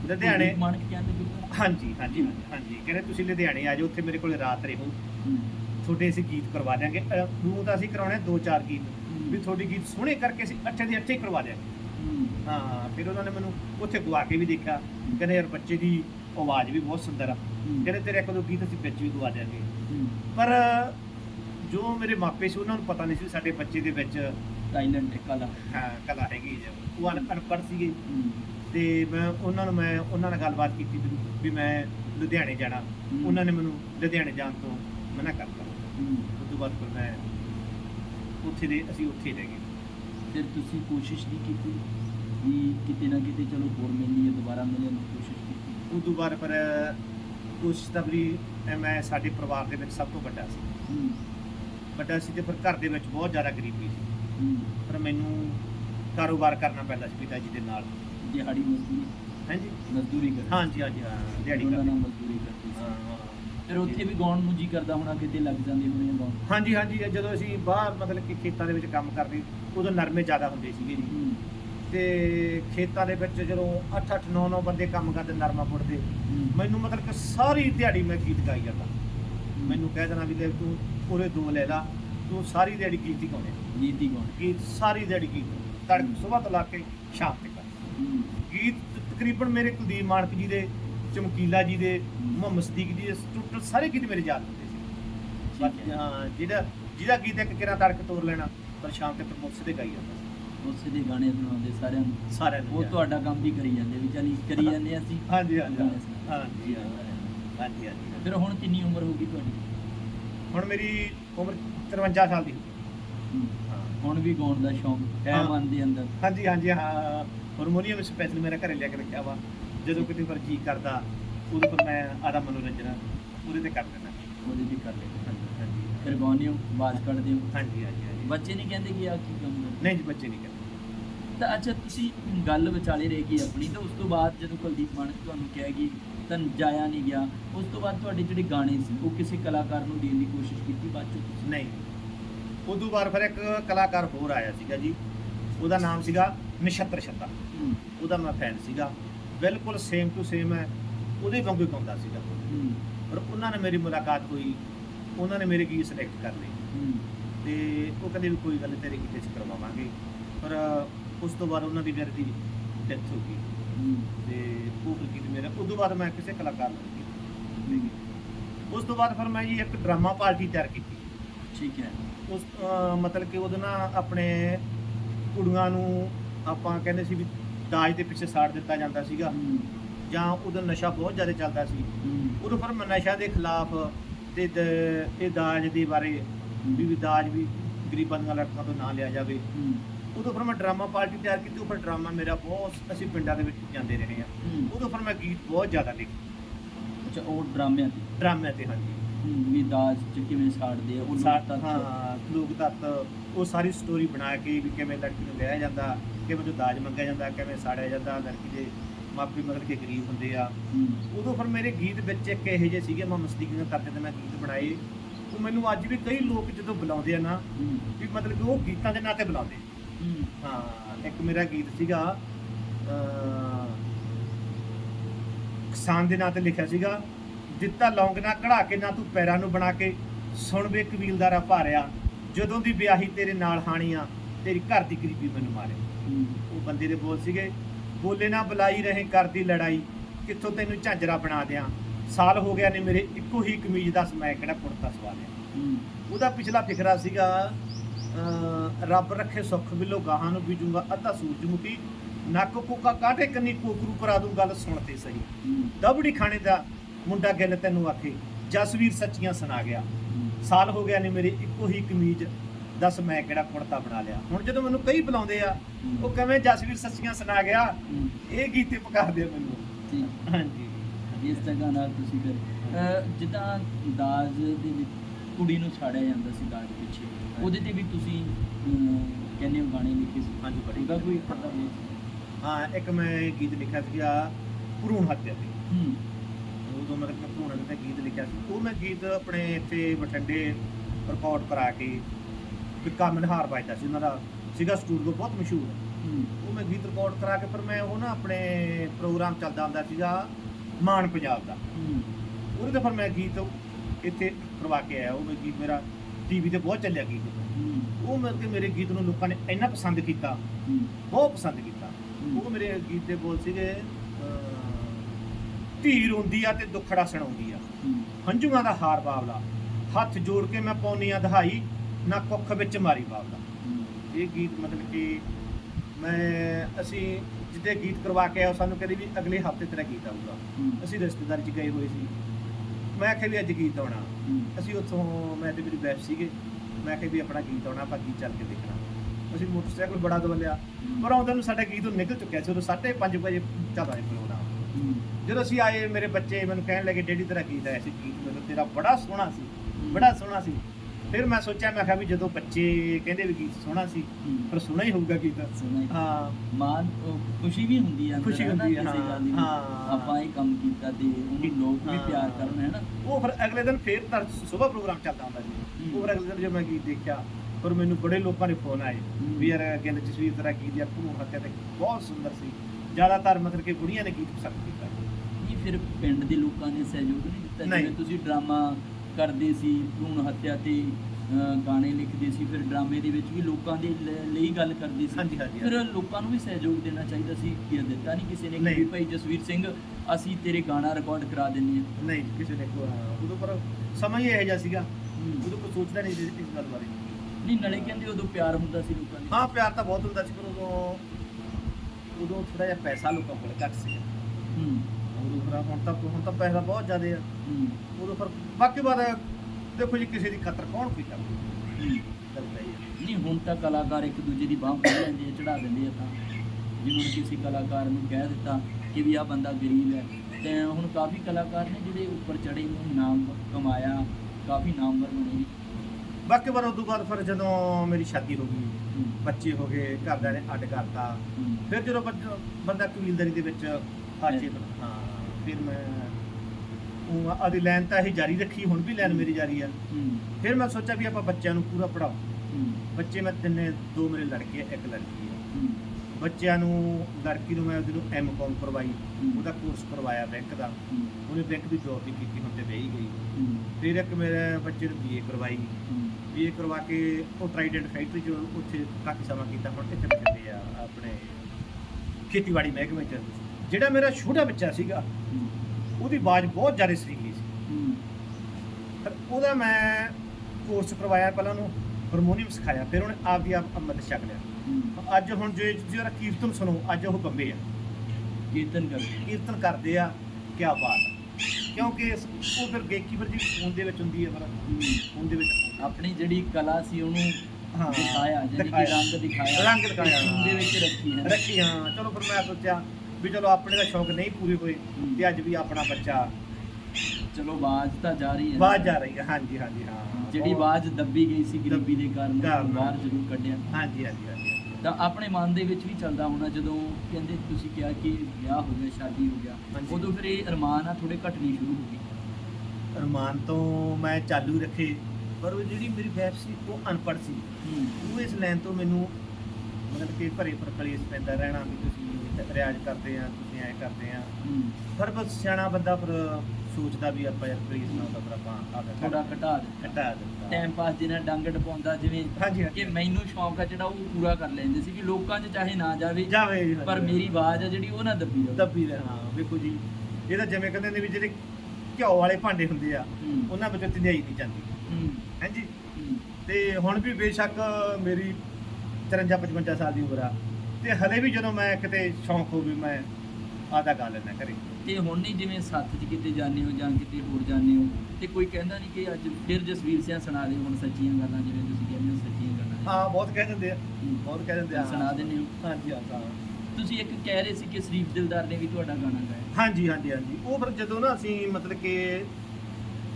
ਲੁਧਿਆਣੇ ਮਾਨਕ ਕਹਿੰਦੇ ਵੀ ਹਾਂਜੀ ਹਾਂਜੀ ਹਾਂਜੀ ਕਹਿੰਦੇ ਤੁਸੀਂ ਲੁਧਿਆਣੇ ਆ ਜਾਓ ਉੱਥੇ ਮੇਰੇ ਕੋਲੇ ਰਾਤ ਰਹੋ। ਤੁਹਾਡੇ ਅਸੀਂ ਗੀਤ ਕਰਵਾ ਦਿਆਂਗੇ। ਨੂੰ ਤਾਂ ਅਸੀਂ ਕਰਾਉਣੇ ਦੋ ਚਾਰ ਗੀਤ। ਵੀ ਤੁਹਾਡੀ ਗੀਤ ਸੋਹਣੇ ਕਰਕੇ ਅਸੀਂ ਅੱਠੇ ਦੇ ਅੱਠੇ ਕਰਵਾ ਦਿਆਂਗੇ। ਹਾਂ। ਫਿਰ ਉਹਨਾਂ ਨੇ ਮੈਨੂੰ ਉੱਥੇ ਗਵਾ ਕੇ ਵੀ ਦੇਖਿਆ। ਕਹਿੰਦੇ ਯਾਰ ਬੱਚੇ ਦੀ ਆਵਾਜ਼ ਵੀ ਬਹੁਤ ਸੁੰਦਰ ਆ। ਕਹਿੰਦੇ ਤੇਰੇ ਇੱਕ ਦੋ ਗੀਤ ਅਸੀਂ ਵਿੱਚ ਵੀ ਗਵਾ ਦਿਆਂਗੇ। ਪਰ ਜੋ ਮੇਰੇ ਮਾਪੇ ਸੀ ਉਹਨਾਂ ਨੂੰ ਪਤਾ ਨਹੀਂ ਸੀ ਸਾਡੇ ਬੱਚੇ ਦੇ ਵਿੱਚ ਟਾਈਲੈਂਡ ਕਲਾ ਹਾਂ ਕਲਾ ਹੈਗੀ ਹੈ ਉਹ ਅਨ- ਅਨਪੜ੍ਹ ਸੀਗੇ। ਤੇ ਮੈਂ ਉਹਨਾਂ ਨੂੰ ਮੈਂ ਉਹਨਾਂ ਨਾਲ ਗੱਲਬਾਤ ਕੀਤੀ ਵੀ- ਮੈਂ ਲੁਧਿਆਣੇ ਜਾਣਾ। ਉਹਨਾਂ ਨੇ ਮੈਨੂੰ ਲੁਧਿਆਣੇ ਜਾਣ ਤੋਂ ਮਨਾ ਕਰਤਾ ਉਸ ਤੋਂ ਬਾਅਦ ਫਿਰ ਮੈਂ ਉੱਥੇ ਦੇ ਅਸੀਂ ਉੱਥੇ ਹੀ ਰਹਿ ਗਏ। ਫਿਰ ਤੁਸੀਂ ਕੋਸ਼ਿਸ਼ ਨਹੀਂ ਕੀਤੀ ਵੀ ਕਿਤੇ ਨਾ ਕਿਤੇ ਚਲੋ ਹੋਰ ਮਿਲਣੀ ਹੈ ਦੁਬਾਰਾ ਮਿਲਣ ਦੀ ਕੋਸ਼ਿਸ਼ ਕੀਤੀ? ਉਸ ਤੋਂ ਬਾਅਦ ਫਿਰ ਕੋਸ਼ਿਸ਼ ਤਾਂ ਵੀ ਮੈਂ ਸਾਡੇ ਪਰਿਵਾਰ ਦੇ ਵਿੱਚ ਸਭ ਤੋਂ ਵੱਡਾ ਸੀ। ਵੱਡਾ ਸੀ ਤੇ ਫਿਰ ਘਰ ਦੇ ਵਿੱਚ ਬਹੁਤ ਜ਼ਿਆਦਾ ਗਰੀਬੀ ਸੀ। ਪਰ ਮੈਨੂੰ ਕਾਰੋਬਾਰ ਕਰਨਾ ਪੈਂਦਾ ਸੀ ਪਿਤਾ ਜੀ ਦੇ ਨਾਲ। ਦਿਹਾੜੀ ਮਜ਼ਦੂਰੀ। ਹਾਂਜੀ। ਮਜ਼ਦੂਰੀ ਕਰ ਹਾਂਜੀ ਹਾਂਜੀ ਹਾਂ ਦਿਹਾੜੀ ਉਹਨਾਂ ਕਰਨੀ ਮਜ਼ਦੂਰੀ ਕਰਦੀ ਸੀ। ਹਾਂ ਫਿਰ ਉੱਥੇ ਵੀ ਗਾਉਣ ਨੂੰ ਜੀ ਕਰਦਾ ਹੋਣਾ ਕਿਤੇ ਲੱਗ ਜਾਂਦੇ ਹੋਣੇ ਗਾਉਣ ਹਾਂਜੀ ਹਾਂਜੀ ਜਦੋਂ ਅਸੀਂ ਬਾਹਰ ਮਤਲਬ ਕਿ ਖੇਤਾਂ ਦੇ ਵਿੱਚ ਕੰਮ ਕਰਦੇ ਉਦੋਂ ਨਰਮੇ ਜ਼ਿਆਦਾ ਹੁੰਦੇ ਸੀਗੇ ਜੀ। ਤੇ ਖੇਤਾਂ ਦੇ ਵਿੱਚ ਜਦੋਂ 8 8 9 9 ਬੰਦੇ ਕੰਮ ਕਰਦੇ ਨਰਮਾ ਪੁੱਟਦੇ ਮੈਨੂੰ ਮਤਲਬ ਕਿ ਸਾਰੀ ਦਿਹਾੜੀ ਮੈਂ ਗੀਤ ਗਾਈ ਜਾਂਦਾ। ਮੈਨੂੰ ਕਹਿ ਦੇਣਾ ਵੀ ਲੈ ਤੂੰ ਪੂਰੇ ਦੋ ਲੈ ਲਾ ਤੂੰ ਸਾਰੀ ਦਿਹਾੜੀ ਗੀਤ ਹੀ ਗਾਉਣੇ ਗੀਤ ਸਾਰੀ ਦਿਹਾੜੀ ਗੀਤ ਤੜਕ ਸਵੇਰ ਤੋਂ ਲਾ ਕੇ ਸ਼ਾਮ ਤੱਕ। ਗੀਤ ਤਕਰੀਬਨ ਮੇਰੇ ਕੁਲਦੀਪ ਮਾਨਕ ਜੀ ਦੇ ਚਮਕੀਲਾ ਜੀ ਦੇ ਮੁਹੰਮਦ ਸਦੀਕ ਜੀ ਦੇ ਟੋਟਲ ਸਾਰੇ ਗੀਤ ਮੇਰੇ ਯਾਦ ਹੁੰਦੇ ਸੀ। ਬਾਕੀ ਹਾਂ। ਜਿਹੜਾ ਜਿਹਦਾ ਗੀਤ ਇੱਕ ਕਿਰਾ ਤੜਕ ਤੋੜ ਲੈਣਾ ਪਰ ਸ਼ਾਮ ਤੱਕ ਮੁੱਸ ਤੇ ਗਾਈ ਜਾਂਦਾ। ਉਸੇ ਦੇ ਗਾਣੇ ਸੁਣਾਉਂਦੇ ਸਾਰਿਆਂ ਨੂੰ। ਸਾਰਿਆਂ ਨੂੰ ਉਹ। ਤੁਹਾਡਾ ਕੰਮ ਵੀ ਕਰੀ ਜਾਂਦੇ ਵੀ ਚਲੀ ਕਰੀ ਜਾਂਦੇ ਅਸੀਂ। ਹਾਂਜੀ। ਹਾਂਜੀ ਹਾਂਜੀ ਹਾਂਜੀ। ਫਿਰ ਹੁਣ ਕਿੰਨੀ ਉਮਰ ਹੋ ਗਈ ਤੁਹਾਡੀ? ਹੁਣ ਮੇਰੀ ਉਮਰ 53 ਸਾਲ ਦੀ ਹੁਣ ਵੀ ਗਾਉਣ ਦਾ ਸ਼ੌਂਕ ਹੈ ਹਾਂ। ਮਨ ਦੇ ਅੰਦਰ? ਹਾਂਜੀ ਹਾਂਜੀ ਹਾਂ। ਹਾਰਮੋਨੀਅਮ ਸਪੈਸ਼ਲ ਮੇਰੇ ਘਰੇ ਲਿਆ ਕੇ ਰੱਖਿਆ ਵਾ। ਜਦੋਂ ਕਿਤੇ ਪਰ ਜੀ ਕਰਦਾ ਉਦੋਂ ਪਰ ਮੈਂ ਆਦਾ ਮਨੋਰੰਜਨ ਉਹਦੇ ਤੇ ਕਰ ਦਿੰਦਾ ਉਹਦੇ ਵੀ ਕਰ ਲੈ ਹਾਂਜੀ ਫਿਰ ਗਾਉਂਦੇ ਹੋ ਆਵਾਜ਼ ਕੱਢਦੇ ਹੋ? ਹਾਂਜੀ ਹਾਂਜੀ ਹਾਂਜੀ। ਬੱਚੇ ਨਹੀਂ ਕਹਿੰਦੇ ਕਿ ਆ ਕੀ ਕੰਮ ਨਹੀਂ ਜੀ ਬੱਚੇ ਨਹੀਂ ਕਰਦੇ ਤਾਂ ਅੱਛਾ ਤੁਸੀਂ ਗੱਲ ਵਿਚਾਲੇ ਰਹਿ ਗਈ ਆਪਣੀ ਤਾਂ ਉਸ ਤੋਂ ਬਾਅਦ ਜਦੋਂ ਕੁਲਦੀਪ ਮਾਨਕ ਤੁਹਾਨੂੰ ਕਿਹਾ ਕਿ ਤਾਂ ਜਾਇਆ ਨਹੀਂ ਗਿਆ। ਉਸ ਤੋਂ ਬਾਅਦ ਤੁਹਾਡੇ ਜਿਹੜੇ ਗਾਣੇ ਸੀ ਉਹ ਕਿਸੇ ਕਲਾਕਾਰ ਨੂੰ ਦੇਣ ਦੀ ਕੋਸ਼ਿਸ਼ ਕੀਤੀ ਬਾਅਦ ਚ ਤੁਸੀਂ? ਨਹੀਂ। ਉਦੋਂ ਬਾਅਦ ਫਿਰ ਇੱਕ ਕਲਾਕਾਰ ਹੋਰ ਆਇਆ ਸੀਗਾ ਜੀ। ਉਹਦਾ ਨਾਮ ਸੀਗਾ ਨਛੱਤਰ ਛੱਤਾ। ਉਹਦਾ ਮੈਂ ਫੈਨ ਸੀਗਾ। ਬਿਲਕੁਲ ਸੇਮ ਟੂ ਸੇਮ ਹੈ। ਉਹਦੇ ਵਾਂਗੂ ਹੀ ਗਾਉਂਦਾ ਸੀਗਾ। ਪਰ ਉਹਨਾਂ ਨਾਲ ਮੇਰੀ ਮੁਲਾਕਾਤ ਹੋਈ। ਉਹਨਾਂ ਨੇ ਮੇਰੇ ਗੀਤ ਸਿਲੈਕਟ ਕਰ ਲਏ। ਤੇ ਉਹ ਕਹਿੰਦੇ ਵੀ ਕੋਈ ਗੱਲ ਨੀ, ਤੇਰੇ ਗੀਤੇ 'ਚ ਕਰਵਾਵਾਂਗੇ। ਪਰ ਉਸ ਤੋਂ ਬਾਅਦ ਉਹਨਾਂ ਦੀ ਮੇਰੇ ਦੀ ਡੈਥ ਹੋ ਗਈ। ਤੇ ਫਿਰ ਗੀਤ ਮੇਰਾ ਉਸ ਤੋਂ ਬਾਅਦ ਮੈਂ ਕਿਸੇ ਕਲਾਕਾਰ ਨਾਲ ਨਹੀਂ। ਕੀਤਾ। ਉਸ ਤੋਂ ਬਾਅਦ ਫਿਰ ਮੈਂ ਜੀ ਇੱਕ ਡਰਾਮਾ ਪਾਰਟੀ ਤਿਆਰ ਕੀਤੀ। ਠੀਕ ਹੈ। ਉਸ ਅਹ ਮਤਲਬ ਕਿ ਉਹਦੇ ਨਾਲ ਆਪਣੇ ਕੁੜੀਆਂ ਨੂੰ ਆਪਾਂ ਕਹਿੰਦੇ ਸੀ ਵੀ ਦਾਜ ਦੇ ਪਿੱਛੇ ਸਾੜ ਦਿੱਤਾ ਜਾਂਦਾ ਸੀਗਾ। ਜਾਂ ਉਦੋਂ ਨਸ਼ਾ ਬਹੁਤ ਜ਼ਿਆਦਾ ਚੱਲਦਾ ਸੀ। ਉਦੋਂ ਫਿਰ ਮੈਂ ਨਸ਼ਾ ਦੇ ਖਿਲਾਫ ਤੇ ਦ- ਇਹ ਦਾਜ ਦੇ ਬਾਰੇ ਵੀ ਵੀ ਦਾਜ ਵੀ ਗਰੀਬਾਂ ਦੀਆਂ ਲੜਕਾਂ ਤੋਂ ਨਾ ਲਿਆ ਜਾਵੇ। ਉਦੋਂ ਫਿਰ ਮੈਂ ਡਰਾਮਾ ਪਾਰਟੀ ਤਿਆਰ ਕੀਤੀ ਉਹ ਫਿਰ ਡਰਾਮਾ ਮੇਰਾ ਬਹੁਤ ਅਸੀਂ ਪਿੰਡਾਂ ਦੇ ਵਿੱਚ ਜਾਂਦੇ ਰਹੇ ਹਾਂ। ਹਮ। ਉਦੋਂ ਫਿਰ ਮੈਂ ਗੀਤ ਬਹੁਤ ਜ਼ਿਆਦਾ ਲਿਖੇ ਅੱਛਾ ਉਹ ਡਰਾਮਿਆਂ ਤੇ? ਡਰਾਮਿਆਂ ਤੇ ਹਾਂਜੀ। ਹਮ, ਵੀ ਦਾਜ ਚ ਕਿਵੇਂ ਸਾੜਦੇ ਆ ਉਹ ਸਾ- ਲੋਕ ਹਾਂ ਲੋਕ ਤੱਤ ਉਹ ਸਾਰੀ ਸਟੋਰੀ ਬਣਾ ਕੇ ਵੀ ਕਿਵੇਂ ਲੜਕੀ ਨੂੰ ਵਿਆਹਿਆ ਜਾਂਦਾ ਕਿਵੇਂ ਜੋ ਦਾਜ ਮੰਗਿਆ ਜਾਂਦਾ ਕਿਵੇਂ ਸਾੜਿਆ ਜਾਂਦਾ ਲੜਕੀ ਦੇ ਮਾਪੇ ਮਤਲਬ ਕਿ ਗਰੀਬ ਹੁੰਦੇ ਆ। ਉਦੋਂ ਫਿਰ ਮੇਰੇ ਗੀਤ ਵਿੱਚ ਇੱਕ ਇਹੋ ਜਿਹੇ ਸੀਗੇ ਮੈਂ ਮਸਤੀਕੀਆਂ ਕਰਦੇ ਤੇ ਮੈਂ ਗੀਤ ਬਣਾਏ। ਉਹ ਮੈਨੂੰ ਅੱਜ ਵੀ ਕਈ ਲੋਕ ਜਦੋਂ ਬੁਲਾਉਂਦੇ ਆ ਨਾ ਵੀ ਮਤਲਬ ਕਿ ਉਹ ਗੀਤਾਂ ਦੇ ਨਾਂ ਤੇ ਬੁਲਾਉਂਦੇ। ਹਾਂ ਇੱਕ ਮੇਰਾ ਗੀਤ ਸੀਗਾ ਅ ਕਿਸਾਨ ਦੇ ਨਾਂ ਤੇ ਲਿਖਿਆ ਸੀਗਾ ਦਿੱਤਾ ਲੌਂਗ ਨਾ ਕਢਾ ਕੇ ਨਾ ਤੂੰ ਪੈਰਾਂ ਨੂੰ ਬਣਾ ਕੇ ਸੁਣ ਵੇ ਕਬੀਲਦਾਰਾ ਭਾਰਿਆ ਜਦੋਂ ਦੀ ਵਿਆਹੀ ਤੇਰੇ ਨਾਲ ਹਾਣੀਆਂ ਤੇਰੀ ਘਰ ਦੀ ਗਰੀਬੀ ਮੈਨੂੰ ਮਾਰੇ। ਉਹ ਬੰਦੇ ਦੇ ਬੋਲ ਸੀਗੇ ਬੋਲੇ ਨਾ ਬੁਲਾਈ ਰਹੇ ਕਰਦੀ ਲੜਾਈ ਕਿੱਥੋਂ ਤੈਨੂੰ ਝਾਂਜਰਾ ਬਣਾ ਦਿਆਂ? ਸਾਲ ਹੋ ਗਿਆ ਨੇ ਮੇਰੇ ਇੱਕੋ ਹੀ ਕਮੀਜ਼ ਦਾ ਮੈਂ ਕਿਹੜਾ ਕੁੜਤਾ ਸਵਾ ਲਿਆ? ਉਹਦਾ ਪਿਛਲਾ ਫਿਕਰਾ ਸੀਗਾ ਰੱਬ ਰੱਖੇ ਸੁੱਖ ਬਿਲੋ ਗਾਹਾਂ ਨੂੰ ਬੀਜੂਗਾ ਅੱਧਾ ਸੂਰਜਮੁਖੀ ਨੱਕ ਕੋਕਾ ਕਾਟੇ ਕੰਨੀ ਕੋਕਰੂ ਕਰਾ ਦੂੰ ਗੱਲ ਸੁਣ ਤੇ ਸਹੀ। ਦਬੜੀ ਖਾਣੇ ਦਾ ਮੁੰਡਾ ਗਿੱਲ ਤੈਨੂੰ ਆਖੇ ਜਸਵੀਰ ਸੱਚੀਆਂ ਸੁਣਾ ਗਿਆ। ਸਾਲ ਹੋ ਗਿਆ ਨੇ ਮੇਰੇ ਇੱਕੋ ਹੀ ਕਮੀਜ਼ ਦੱਸ ਮੈਂ ਕਿਹੜਾ ਕੁੜਤਾ ਬਣਾ ਲਿਆ। ਹੁਣ ਜਦੋਂ ਮੈਨੂੰ ਕਈ ਬੁਲਾਉਂਦੇ ਆ ਉਹ ਕਿਵੇਂ ਜਸਵੀਰ ਸੱਚੀਆਂ ਸੁਣਾ ਗਿਆ ਇਹ ਗੀਤੇ ਪਕਾਉਂਦੇ ਆ ਮੈਨੂੰ। ਹਾਂਜੀ। ਇਸ ਤਰ੍ਹਾਂ ਨਾਲ ਤੁਸੀਂ ਅਹ, ਜਿੱਦਾਂ ਦਾਜ ਦੇ ਵਿੱਚ ਕੁੜੀ ਨੂੰ ਛਾੜਿਆ ਜਾਂਦਾ ਸੀ ਦਾਜ ਪਿੱਛੇ। ਉਹਦੇ ਤੇ ਵੀ ਤੁਸੀਂ ਅਮ, ਕਹਿੰਦੇ ਹੋ ਗਾਣੇ ਲਿਖੇ ਸੀ ਹਾਂਜੀ ਬੜੀ ਉਹਦਾ ਕੋਈ ਪਤਾ ਨਹੀਂ ਹਾਂ। ਇੱਕ ਮੈਂ ਗੀਤ ਲਿਖਿਆ ਸੀਗਾ ਭਰੂਣ ਹੱਤਿਆ ਤੇ। ਹਮ, ਉਦੋਂ ਮਤਲਬ ਕਿ ਭਰੂਣ ਹੱਤਿਆ ਤੇ ਗੀਤ ਲਿਖਿਆ ਸੀ। ਉਹ ਮੈਂ ਗੀਤ ਆਪਣੇ ਇੱਥੇ ਬਠਿੰਡੇ ਰਿਕਾਰਡ ਕਰਾ ਕੇ ਵਿੱਕਾ ਮਨਹਾਰ ਵੱਜਦਾ ਸੀ। ਉਹਨਾਂ ਦਾ ਸੀਗਾ ਸਟੂਡੀਓ ਬਹੁਤ ਮਸ਼ਹੂਰ। ਹੂੰ। ਉਹ ਮੈਂ ਗੀਤ ਰਿਕਾਰਡ ਕਰਾ ਕੇ ਫਿਰ ਮੈਂ ਉਹ ਨਾ ਆਪਣੇ ਪ੍ਰੋਗਰਾਮ ਚੱਲਦਾ ਹੁੰਦਾ ਸੀਗਾ ਮਾਨ ਪੰਜਾਬ ਦਾ। ਹੂੰ। ਉਹਦੇ ਤੇ ਫਿਰ ਮੈਂ ਗੀਤ ਇੱਥੇ ਕਰਵਾ ਕੇ ਆਇਆ। ਉਹ ਮੈਂ ਗੀਤ ਮੇਰਾ ਟੀਵੀ ਤੇ ਬਹੁਤ ਚੱਲਿਆ ਗੀਤ। ਉਹ ਮਿਲ ਕੇ ਮੇਰੇ ਗੀਤ ਨੂੰ ਲੋਕਾਂ ਨੇ ਇੰਨਾ ਪਸੰਦ ਕੀਤਾ ਬਹੁਤ ਪਸੰਦ ਕੀਤਾ। ਉਹ ਮੇਰੇ ਗੀਤ ਦੇ ਬੋਲ ਸੀਗੇ ਅਹ, ਧੀ ਰੋਂਦੀ ਆ ਤੇ ਦੁੱਖੜਾ ਸੁਣਾਉਂਦੀ ਆ। ਹੰਝੂਆਂ ਦਾ ਹਾਰ ਬਾਵਲਾ ਹੱਥ ਜੋੜ ਕੇ ਮੈਂ ਪੌਨੀਆਂ ਦਹਾਈ ਨਾ ਕੁੱਖ ਵਿੱਚ ਮਾਰੀ ਬਾਵਲਾ। ਹੂੰ। ਇਹ ਗੀਤ ਮਤਲਬ ਕਿ ਮੈਂ ਅਸੀਂ ਜਿੱਦੇ ਗੀਤ ਕਰਵਾ ਕੇ ਆਇਆ ਸਾਨੂੰ ਕਹਿੰਦੇ ਵੀ ਅਗਲੇ ਹਫ਼ਤੇ ਤੇਰਾ ਗੀਤ ਆਊਗਾ। ਅਸੀਂ ਰਿਸ਼ਤੇਦਾਰੀ 'ਚ ਗਏ ਹੋਏ ਸੀ। ਮੈਂ ਕਿਹਾ ਵੀ ਅੱਜ ਗੀਤ ਆਉਣਾ। ਅਸੀਂ ਉੱਥੋਂ ਮੈਂ ਤੇ ਮੇਰੀ ਵਾਈਫ ਸੀਗੇ। ਮੈਂ ਕਿਹਾ ਵੀ ਆਪਣਾ ਗੀਤ ਆਉਣਾ ਆਪਾਂ ਗੀਤ ਚੱਲ ਕੇ ਦੇਖਣਾ। ਅਸੀਂ ਮੋਟਰਸਾਈਕਲ ਬੜਾ ਦਵਲਿਆ ਪਰ ਆਉਂਦੇ ਨੂੰ ਸਾਡਾ ਗੀਤ ਨਿਕਲ ਚੁੱਕਿਆ ਸੀ ਉਦੋਂ 5:30 ਵਜੇ ਸੀ ਪ੍ਰੋਗਰਾਮ ਹੂੰ। ਜਦੋਂ ਅਸੀਂ ਆਏ ਮੇਰੇ ਬੱਚੇ ਮੈਨੂੰ ਕਹਿਣ ਲੱਗੇ ਡੈਡੀ ਤੇਰਾ ਗੀਤ ਆਇਆ ਸੀ ਗੀਤ ਮੈਨੂੰ ਤੇਰਾ ਬੜਾ ਸੋਹਣਾ ਸੀ ਬੜਾ ਸੋਹਣਾ ਸੀ। ਫਿਰ ਮੈਂ ਸੋਚਿਆ ਮੈਂ ਕਿਹਾ ਵੀ ਜਦੋਂ ਬੱਚੇ ਕਹਿੰਦੇ ਵੀ ਗੀਤ ਸੋਹਣਾ ਸੀ ਫਿਰ ਸੋਹਣਾ ਹੀ ਹੋਊਗਾ ਗੀਤ ਹੀ। ਮਾਨ ਖੁਸ਼ੀ ਵੀ ਹੁੰਦੀ ਆ ਖੁਸ਼ੀ ਨਾ, ਹੁੰਦੀ ਆ, ਹਾਂ। ਆਪਾਂ ਇਹ ਕੰਮ ਕੀਤਾ ਤੇ ਉਹਨੂੰ ਲੋਕ ਵੀ। ਪਿਆਰ ਕਰਨ ਹੈ ਨਾ ਉਹ ਫਿਰ ਅਗਲੇ ਦਿਨ ਫੇਰ ਤਰ ਸਵੇਰ ਪ੍ਰੋਗਰਾਮ ਚੱਲਦਾ ਹੁੰਦਾ ਹੂੰ। ਉਹ ਅਗਲੇ ਦਿਨ ਜਦੋਂ ਮੈਂ ਗੀਤ ਦੇਖਿਆ ਫਿਰ ਮੈਨੂੰ ਬੜੇ ਲੋਕਾਂ ਦੇ ਫੋਨ ਆਏ। ਵੀ ਯਾਰ ਕਹਿੰਦੇ ਜਸਵੀਰ ਤੇਰਾ ਗੀਤ ਯਾਰ ਤੂੰ ਹੱਥਿਆ ਤੇ ਬਹੁਤ ਸੁੰਦਰ ਸੀ ਜ਼ਿਆਦਾਤਰ ਮਤਲਬ ਕਿ ਕੁੜੀਆਂ ਨੇ ਗੀਤ ਪਸੰਦ ਕੀਤਾ ਫਿਰ ਪਿੰਡ ਦੇ ਲੋਕਾਂ ਨੇ ਸਹਿਯੋਗ ਨਹੀਂ ਦਿੱਤਾ। ਜਿਵੇਂ ਤੁਸੀਂ ਡਰਾਮਾ ਕਰਦੇ ਸੀ ਭਰੂਣ ਹੱਤਿਆ ਤੇ ਗਾਣੇ ਲਿਖਦੇ ਸੀ ਫਿਰ ਡਰਾਮੇ ਦੇ ਵਿੱਚ ਵੀ ਲੋਕਾਂ ਦੇ ਲਈ ਗੱਲ ਕਰਦੇ ਸੀ। ਹਾਂਜੀ ਹਾਂਜੀ ਫਿਰ ਲੋਕਾਂ ਨੂੰ ਵੀ ਸਹਿਯੋਗ ਦੇਣਾ ਚਾਹੀਦਾ ਸੀ ਕਿ ਦਿੱਤਾ ਨਹੀਂ ਕਿਸੇ ਨੇ ਕਿ ਭਾਈ ਜਸਵੀਰ ਸਿੰਘ ਅਸੀਂ ਤੇਰੇ ਗਾਣਾ ਰਿਕਾਰਡ ਕਰਾ ਦਿੰਦੇ ਹਾਂ। ਨਹੀਂ ਕਿਸੇ ਨੇ ਉਦੋਂ ਪਰ ਸਮਾਂ ਹੀ ਇਹੋ ਜਿਹਾ ਸੀਗਾ। ਉਦੋਂ ਕੋਈ ਸੋਚਦਾ ਨਹੀਂ ਸੀ ਇਸ ਗੱਲ ਬਾਰੇ। ਨਹੀਂ ਨਾਲੇ ਕਹਿੰਦੇ ਉਦੋਂ ਪਿਆਰ ਹੁੰਦਾ ਸੀ ਲੋਕਾਂ ਦਾ। ਹਾਂ ਪਿਆਰ ਤਾਂ ਬਹੁਤ ਹੁੰਦਾ ਸੀ ਪਰ ਉਦੋਂ ਉਦੋਂ ਥੋੜਾ ਜਿਹਾ ਪੈਸਾ ਲੋਕਾਂ ਕੋਲ ਘੱਟ ਸੀ ਹੂੰ। ਉਦੋਂ ਫਿਰ ਹੁਣ ਤਾਂ ਹੁਣ ਤਾਂ ਪੈਸਾ ਬਹੁਤ ਜ਼ਿਆਦਾ ਆ। ਹੂੰ। ਉਦੋਂ ਫਿਰ ਬਾਕੀ ਬਾਤ ਦੇਖੋ ਜੀ ਕਿਸੇ ਦੀ ਖਤਰ ਕੌਣ ਕੋਈ ਕਰਦਾ? ਹੂੰ। ਗੱਲ ਤਾਂ ਇਹ ਹੈ ਨਹੀਂ ਹੁਣ ਤਾਂ ਕਲਾਕਾਰ ਇੱਕ ਦੂਜੇ ਦੀ ਬਾਹ ਫੜ ਲੈਂਦੇ ਆ ਚੜਾ ਦਿੰਦੇ ਆ ਤਾਂ। ਜਿਵੇਂ ਹੁਣ ਕਿਸੇ ਕਲਾਕਾਰ ਨੂੰ ਕਹਿ ਦਿੱਤਾ ਕਿ ਵੀ ਆਹ ਬੰਦਾ ਗਰੀਬ ਹੈ ਤੇ ਹੁਣ ਕਾਫੀ ਕਲਾਕਾਰ ਨੇ ਜਿਹੜੇ ਉੱਪਰ ਚੜੇ ਨੇ ਨਾਮ ਕਮਾਇਆ ਕਾਫੀ ਨਾਮਵਰ ਬਣੇ ਨੇ। ਬਾਕੀ ਵਾਰ ਉਦੋਂ ਬਾਅਦ ਫਿਰ ਜਦੋਂ ਮੇਰੀ ਸ਼ਾਦੀ ਹੋ ਗਈ ਹੂੰ, ਬੱਚੇ ਹੋ ਗਏ ਘਰਦਿਆਂ ਨੇ ਅੱਡ ਕਰਤਾ। ਹੂੰ, ਫਿਰ ਜਦੋਂ ਬੱਚ- ਬੰਦਾ ਕਬੀਲਦਾਰੀ ਦੇ ਵਿੱਚ ਹਾਜੇ ਹਾਂ। ਫਿਰ ਮੈਂ ਉਹ ਆਦੀ ਲਾਈਨ ਤਾਂ ਇਹ ਜਾਰੀ ਰੱਖੀ ਹੁਣ ਵੀ ਲਾਈਨ ਮੇਰੀ ਜਾਰੀ ਆ। ਹੂੰ, ਫਿਰ ਮੈਂ ਸੋਚਿਆ ਵੀ ਆਪਾਂ ਬੱਚਿਆਂ ਨੂੰ ਪੂਰਾ ਪੜਾਓ ਬੱਚੇ ਮੈਂ ਤਿੰਨੇ ਦੋ ਮੇਰੇ ਲੜਕੇ ਆ, ਇੱਕ ਲੜਕੀ ਆ। ਬੱਚਿਆਂ ਨੂੰ ਲੜਕੀ ਨੂੰ ਮੈਂ ਉਹਦੇ ਨੂੰ ਐਮਕਾਮ ਕਰਵਾਈ। ਉਹਦਾ ਕੋਰਸ ਕਰਵਾਇਆ ਬੈਂਕ ਦਾ। ਉਹਨੇ ਬੈਂਕ ਦੀ ਜੌਬ ਵੀ ਕੀਤੀ ਹੁਣ ਤੇ ਵਿਆਹੀ ਗਈ। ਫਿਰ ਇੱਕ ਮੇਰੇ ਬੱਚੇ ਨੂੰ ਬੀਏ ਕਰਵਾਈ। ਬੀਏ ਕਰਵਾ ਕੇ ਉਹ ਟ੍ਰਾਈਡੈਂਟ ਫੈਕਟਰੀ 'ਚ ਉੱਥੇ ਕਾਫੀ ਸਮਾਂ ਕੀਤਾ ਹੁਣ ਇੱਥੇ ਬੈਠੇ ਆ ਆਪਣੇ ਖੇਤੀਬਾੜੀ ਮਹਿਕਮੇ 'ਚ। ਜਿਹੜਾ ਮੇਰਾ ਛੋਟਾ ਬੱਚਾ ਸੀਗਾ ਉਹਦੀ ਆਵਾਜ਼ ਬਹੁਤ ਜ਼ਿਆਦਾ ਸੁਰੀਲੀ ਸੀ। ਫਿਰ ਉਹਦਾ ਮੈਂ ਕੋਰਸ ਕਰਵਾਇਆ ਪਹਿਲਾਂ ਉਹਨੂੰ ਹਾਰਮੋਨੀਅਮ ਸਿਖਾਇਆ ਫਿਰ ਉਹਨੇ ਆਪਦੀ ਆਪ ਅੰਮ੍ਰਿਤ ਛਕ ਲਿਆ। ਅੱਜ ਹੁਣ ਜੇ ਜਿਹੜਾ ਕੀਰਤਨ ਸੁਣੋ ਅੱਜ ਉਹ ਬੰਬੇ ਆ। ਕੀਰਤਨ ਕਰ ਕੀਰਤਨ ਕਰਦੇ ਆ ਕੀ ਬਾਤ ਕਿਉਂਕਿ ਉਹ ਫਿਰ ਗੇਕੀ ਫਿਰ ਜੀ ਫੋਨ ਦੇ ਵਿੱਚ ਹੁੰਦੀ ਹੈ ਫਿਰ। ਫੋਨ ਦੇ ਵਿੱਚ ਆਪਣੀ ਜਿਹੜੀ ਕਲਾ ਸੀ ਉਹਨੂੰ ਹਾਂ, ਦਿਖਾਇਆ ਦਿਖਾਇਆ। ਰੰਗ ਦਿਖਾਇਆ। ਰੰਗ ਦਿਖਾਇਆ। ਉਹਦੇ ਵਿੱਚ ਰੱਖੀ ਹੈ। ਰੱਖੀ ਹਾਂ। ਚਲੋ ਫਿਰ ਮੈਂ ਸੋਚਿਆ ਵੀ ਚਲੋ ਆਪਣੇ ਦਾ ਸ਼ੌਕ ਨਹੀਂ ਪੂਰੇ ਹੋਏ ਹੂੰ। ਤੇ ਅੱਜ ਵੀ ਆਪਣਾ ਬੱਚਾ ਚਲੋ ਆਵਾਜ਼ ਤਾਂ ਜਾ ਰਹੀ ਹੈ। ਬਾਹਰ ਜਾ ਰਹੀ ਹੈ। ਹਾਂਜੀ ਹਾਂਜੀ ਹਾਂ। ਜਿਹੜੀ ਬਹੁਤ- ਆਵਾਜ਼ ਦੱਬੀ ਗਈ ਸੀ ਗਰੀਬੀ ਦੇ ਕਾਰਨ ਕਾਰਨ। ਬਾਹਰ ਜ਼ਰੂਰ ਕੱਢਿਆ। ਹਾਂਜੀ ਹਾਂਜੀ ਹਾਂਜੀ। ਤਾਂ ਆਪਣੇ ਮਨ ਦੇ ਵਿੱਚ ਵੀ ਚੱਲਦਾ ਹੋਣਾ ਜਦੋਂ ਕਹਿੰਦੇ ਤੁਸੀਂ ਕਿਹਾ ਕਿ ਵਿਆਹ ਹੋ ਗਿਆ ਸ਼ਾਦੀ ਹੋ ਗਿਆ ਹਾਂਜੀ। ਉਦੋਂ ਫਿਰ ਇਹ ਅਰਮਾਨ ਆ ਥੋੜੇ ਘਟਣੇ ਸ਼ੁਰੂ ਹੋ ਗਏ ਅਰਮਾਨ ਤੋਂ ਮੈਂ ਚਾਲੂ ਰੱਖੇ ਪਰ ਉਹ ਜਿਹੜੀ ਮੇਰੀ ਵਾਈਫ ਸੀ ਉਹ ਅਨਪੜ੍ਹ ਸੀ। ਉਹ ਇਸ ਲਾਈਨ ਤੋਂ ਮੈਨੂੰ ਮਤਲਬ ਕਿ ਭਰੇ ਪਰ ਕਲੇਸ਼ ਪੈਂਦਾ ਰਹਿਣਾ ਵੀ ਤੁਸੀਂ ਰਿਆਜ਼ ਕਰਦੇ ਆ ਤੁਸੀਂ ਐ ਕਰਦੇ ਆ। ਪਰ ਬਸ ਸਿਆਣਾ ਬੰਦਾ ਫਿਰ ਸੋਚਦਾ ਵੀ ਆਪਾਂ ਯਾਰ ਕਲੇਸ਼ ਨਾ ਹੁੰਦਾ ਫਿਰ ਆਪਾਂ ਥੋੜਾ ਘਟਾ ਦਿੱਤਾ। ਘਟਾ ਦਿੱਤਾ। ਟਾਈਮ ਪਾਸ ਜਿਹਨਾਂ ਡੰਗ ਡਪਾਉਂਦਾ ਜਿਵੇਂ ਹਾਂਜੀ ਕਿ ਮੈਨੂੰ ਸ਼ੌਂਕ ਆ ਜਿਹੜਾ ਉਹ ਪੂਰਾ ਕਰ ਲੈਂਦੇ ਸੀ ਕਿ ਲੋਕਾਂ 'ਚ ਚਾਹੇ ਨਾ ਜਾਵੇ ਜਾਵੇ ਪਰ। ਮੇਰੀ ਆਵਾਜ਼ ਆ ਜਿਹੜੀ ਉਹ ਨਾ ਦੱਬੀ ਰਹੇ ਦੱਬੀ ਦੇ ਹਾਂ ਵੇਖੋ ਜੀ। ਇਹ ਤਾਂ ਜਿਵੇਂ ਕਹਿੰਦੇ ਨੇ ਵੀ ਜਿਹੜੇ ਘਿਓ ਵਾਲੇ ਭਾਂਡੇ ਹੁੰਦੇ ਆ ਉਹਨਾਂ ਵਿੱਚੋਂ ਧੰਦਿਆਈ ਨਹੀਂ ਜਾਂਦੀ। ਹੂੰ। ਹਾਂਜੀ ਤੇ ਹੁਣ ਵੀ ਬੇਸ਼ੱਕ ਮੇਰੀ 53 55 ਸਾਲ ਦੀ ਉਮਰ ਆ। ਤੇ ਹਲੇ ਵੀ ਜਦੋਂ ਮੈਂ ਕਿਤੇ ਸ਼ੌਂਕ ਹੋਵੇ ਮੈਂ ਆਦਾ ਗਾ ਲੈਣਾ ਘਰੇ। ਤੇ ਹੁਣ ਨਹੀਂ ਜਿਵੇਂ ਸੱਥ 'ਚ ਕਿਤੇ ਜਾਂਦੇ ਹੋ ਜਾਂ ਕਿਤੇ ਹੋਰ ਜਾਂਦੇ ਹੋ ਤੇ ਕੋਈ ਕਹਿੰਦਾ ਨਹੀਂ ਕਿ ਅੱਜ ਫਿਰ ਜਸਵੀਰ ਸਿੰਘ ਸੁਣਾ ਦੇ ਹੁਣ ਸੱਚੀਆਂ ਗੱਲਾਂ ਜਿਵੇਂ ਤੁਸੀਂ ਕਹਿੰਦੇ ਹੋ ਸੱਚੀਆਂ ਗੱਲਾਂ। ਹਾਂ ਬਹੁਤ ਕਹਿ ਦਿੰਦੇ ਆ। ਹੂੰ। ਬਹੁਤ ਕਹਿ ਦਿੰਦੇ ਆ। ਸੁਣਾ ਦਿੰਦੇ ਹੋ। ਹਾਂਜੀ ਹਾਂ ਹਾਂ। ਤੁਸੀਂ ਇੱਕ ਕਹਿ ਰਹੇ ਸੀ ਕਿ ਸ਼ਰੀਫ ਦਿਲਦਾਰ ਨੇ ਵੀ ਤੁਹਾਡਾ ਗਾਣਾ ਗਾਇਆ। ਹਾਂਜੀ ਹਾਂਜੀ ਹਾਂਜੀ। ਉਹ ਫਿਰ ਜਦੋਂ ਨਾ ਅਸੀਂ ਮਤਲਬ ਕਿ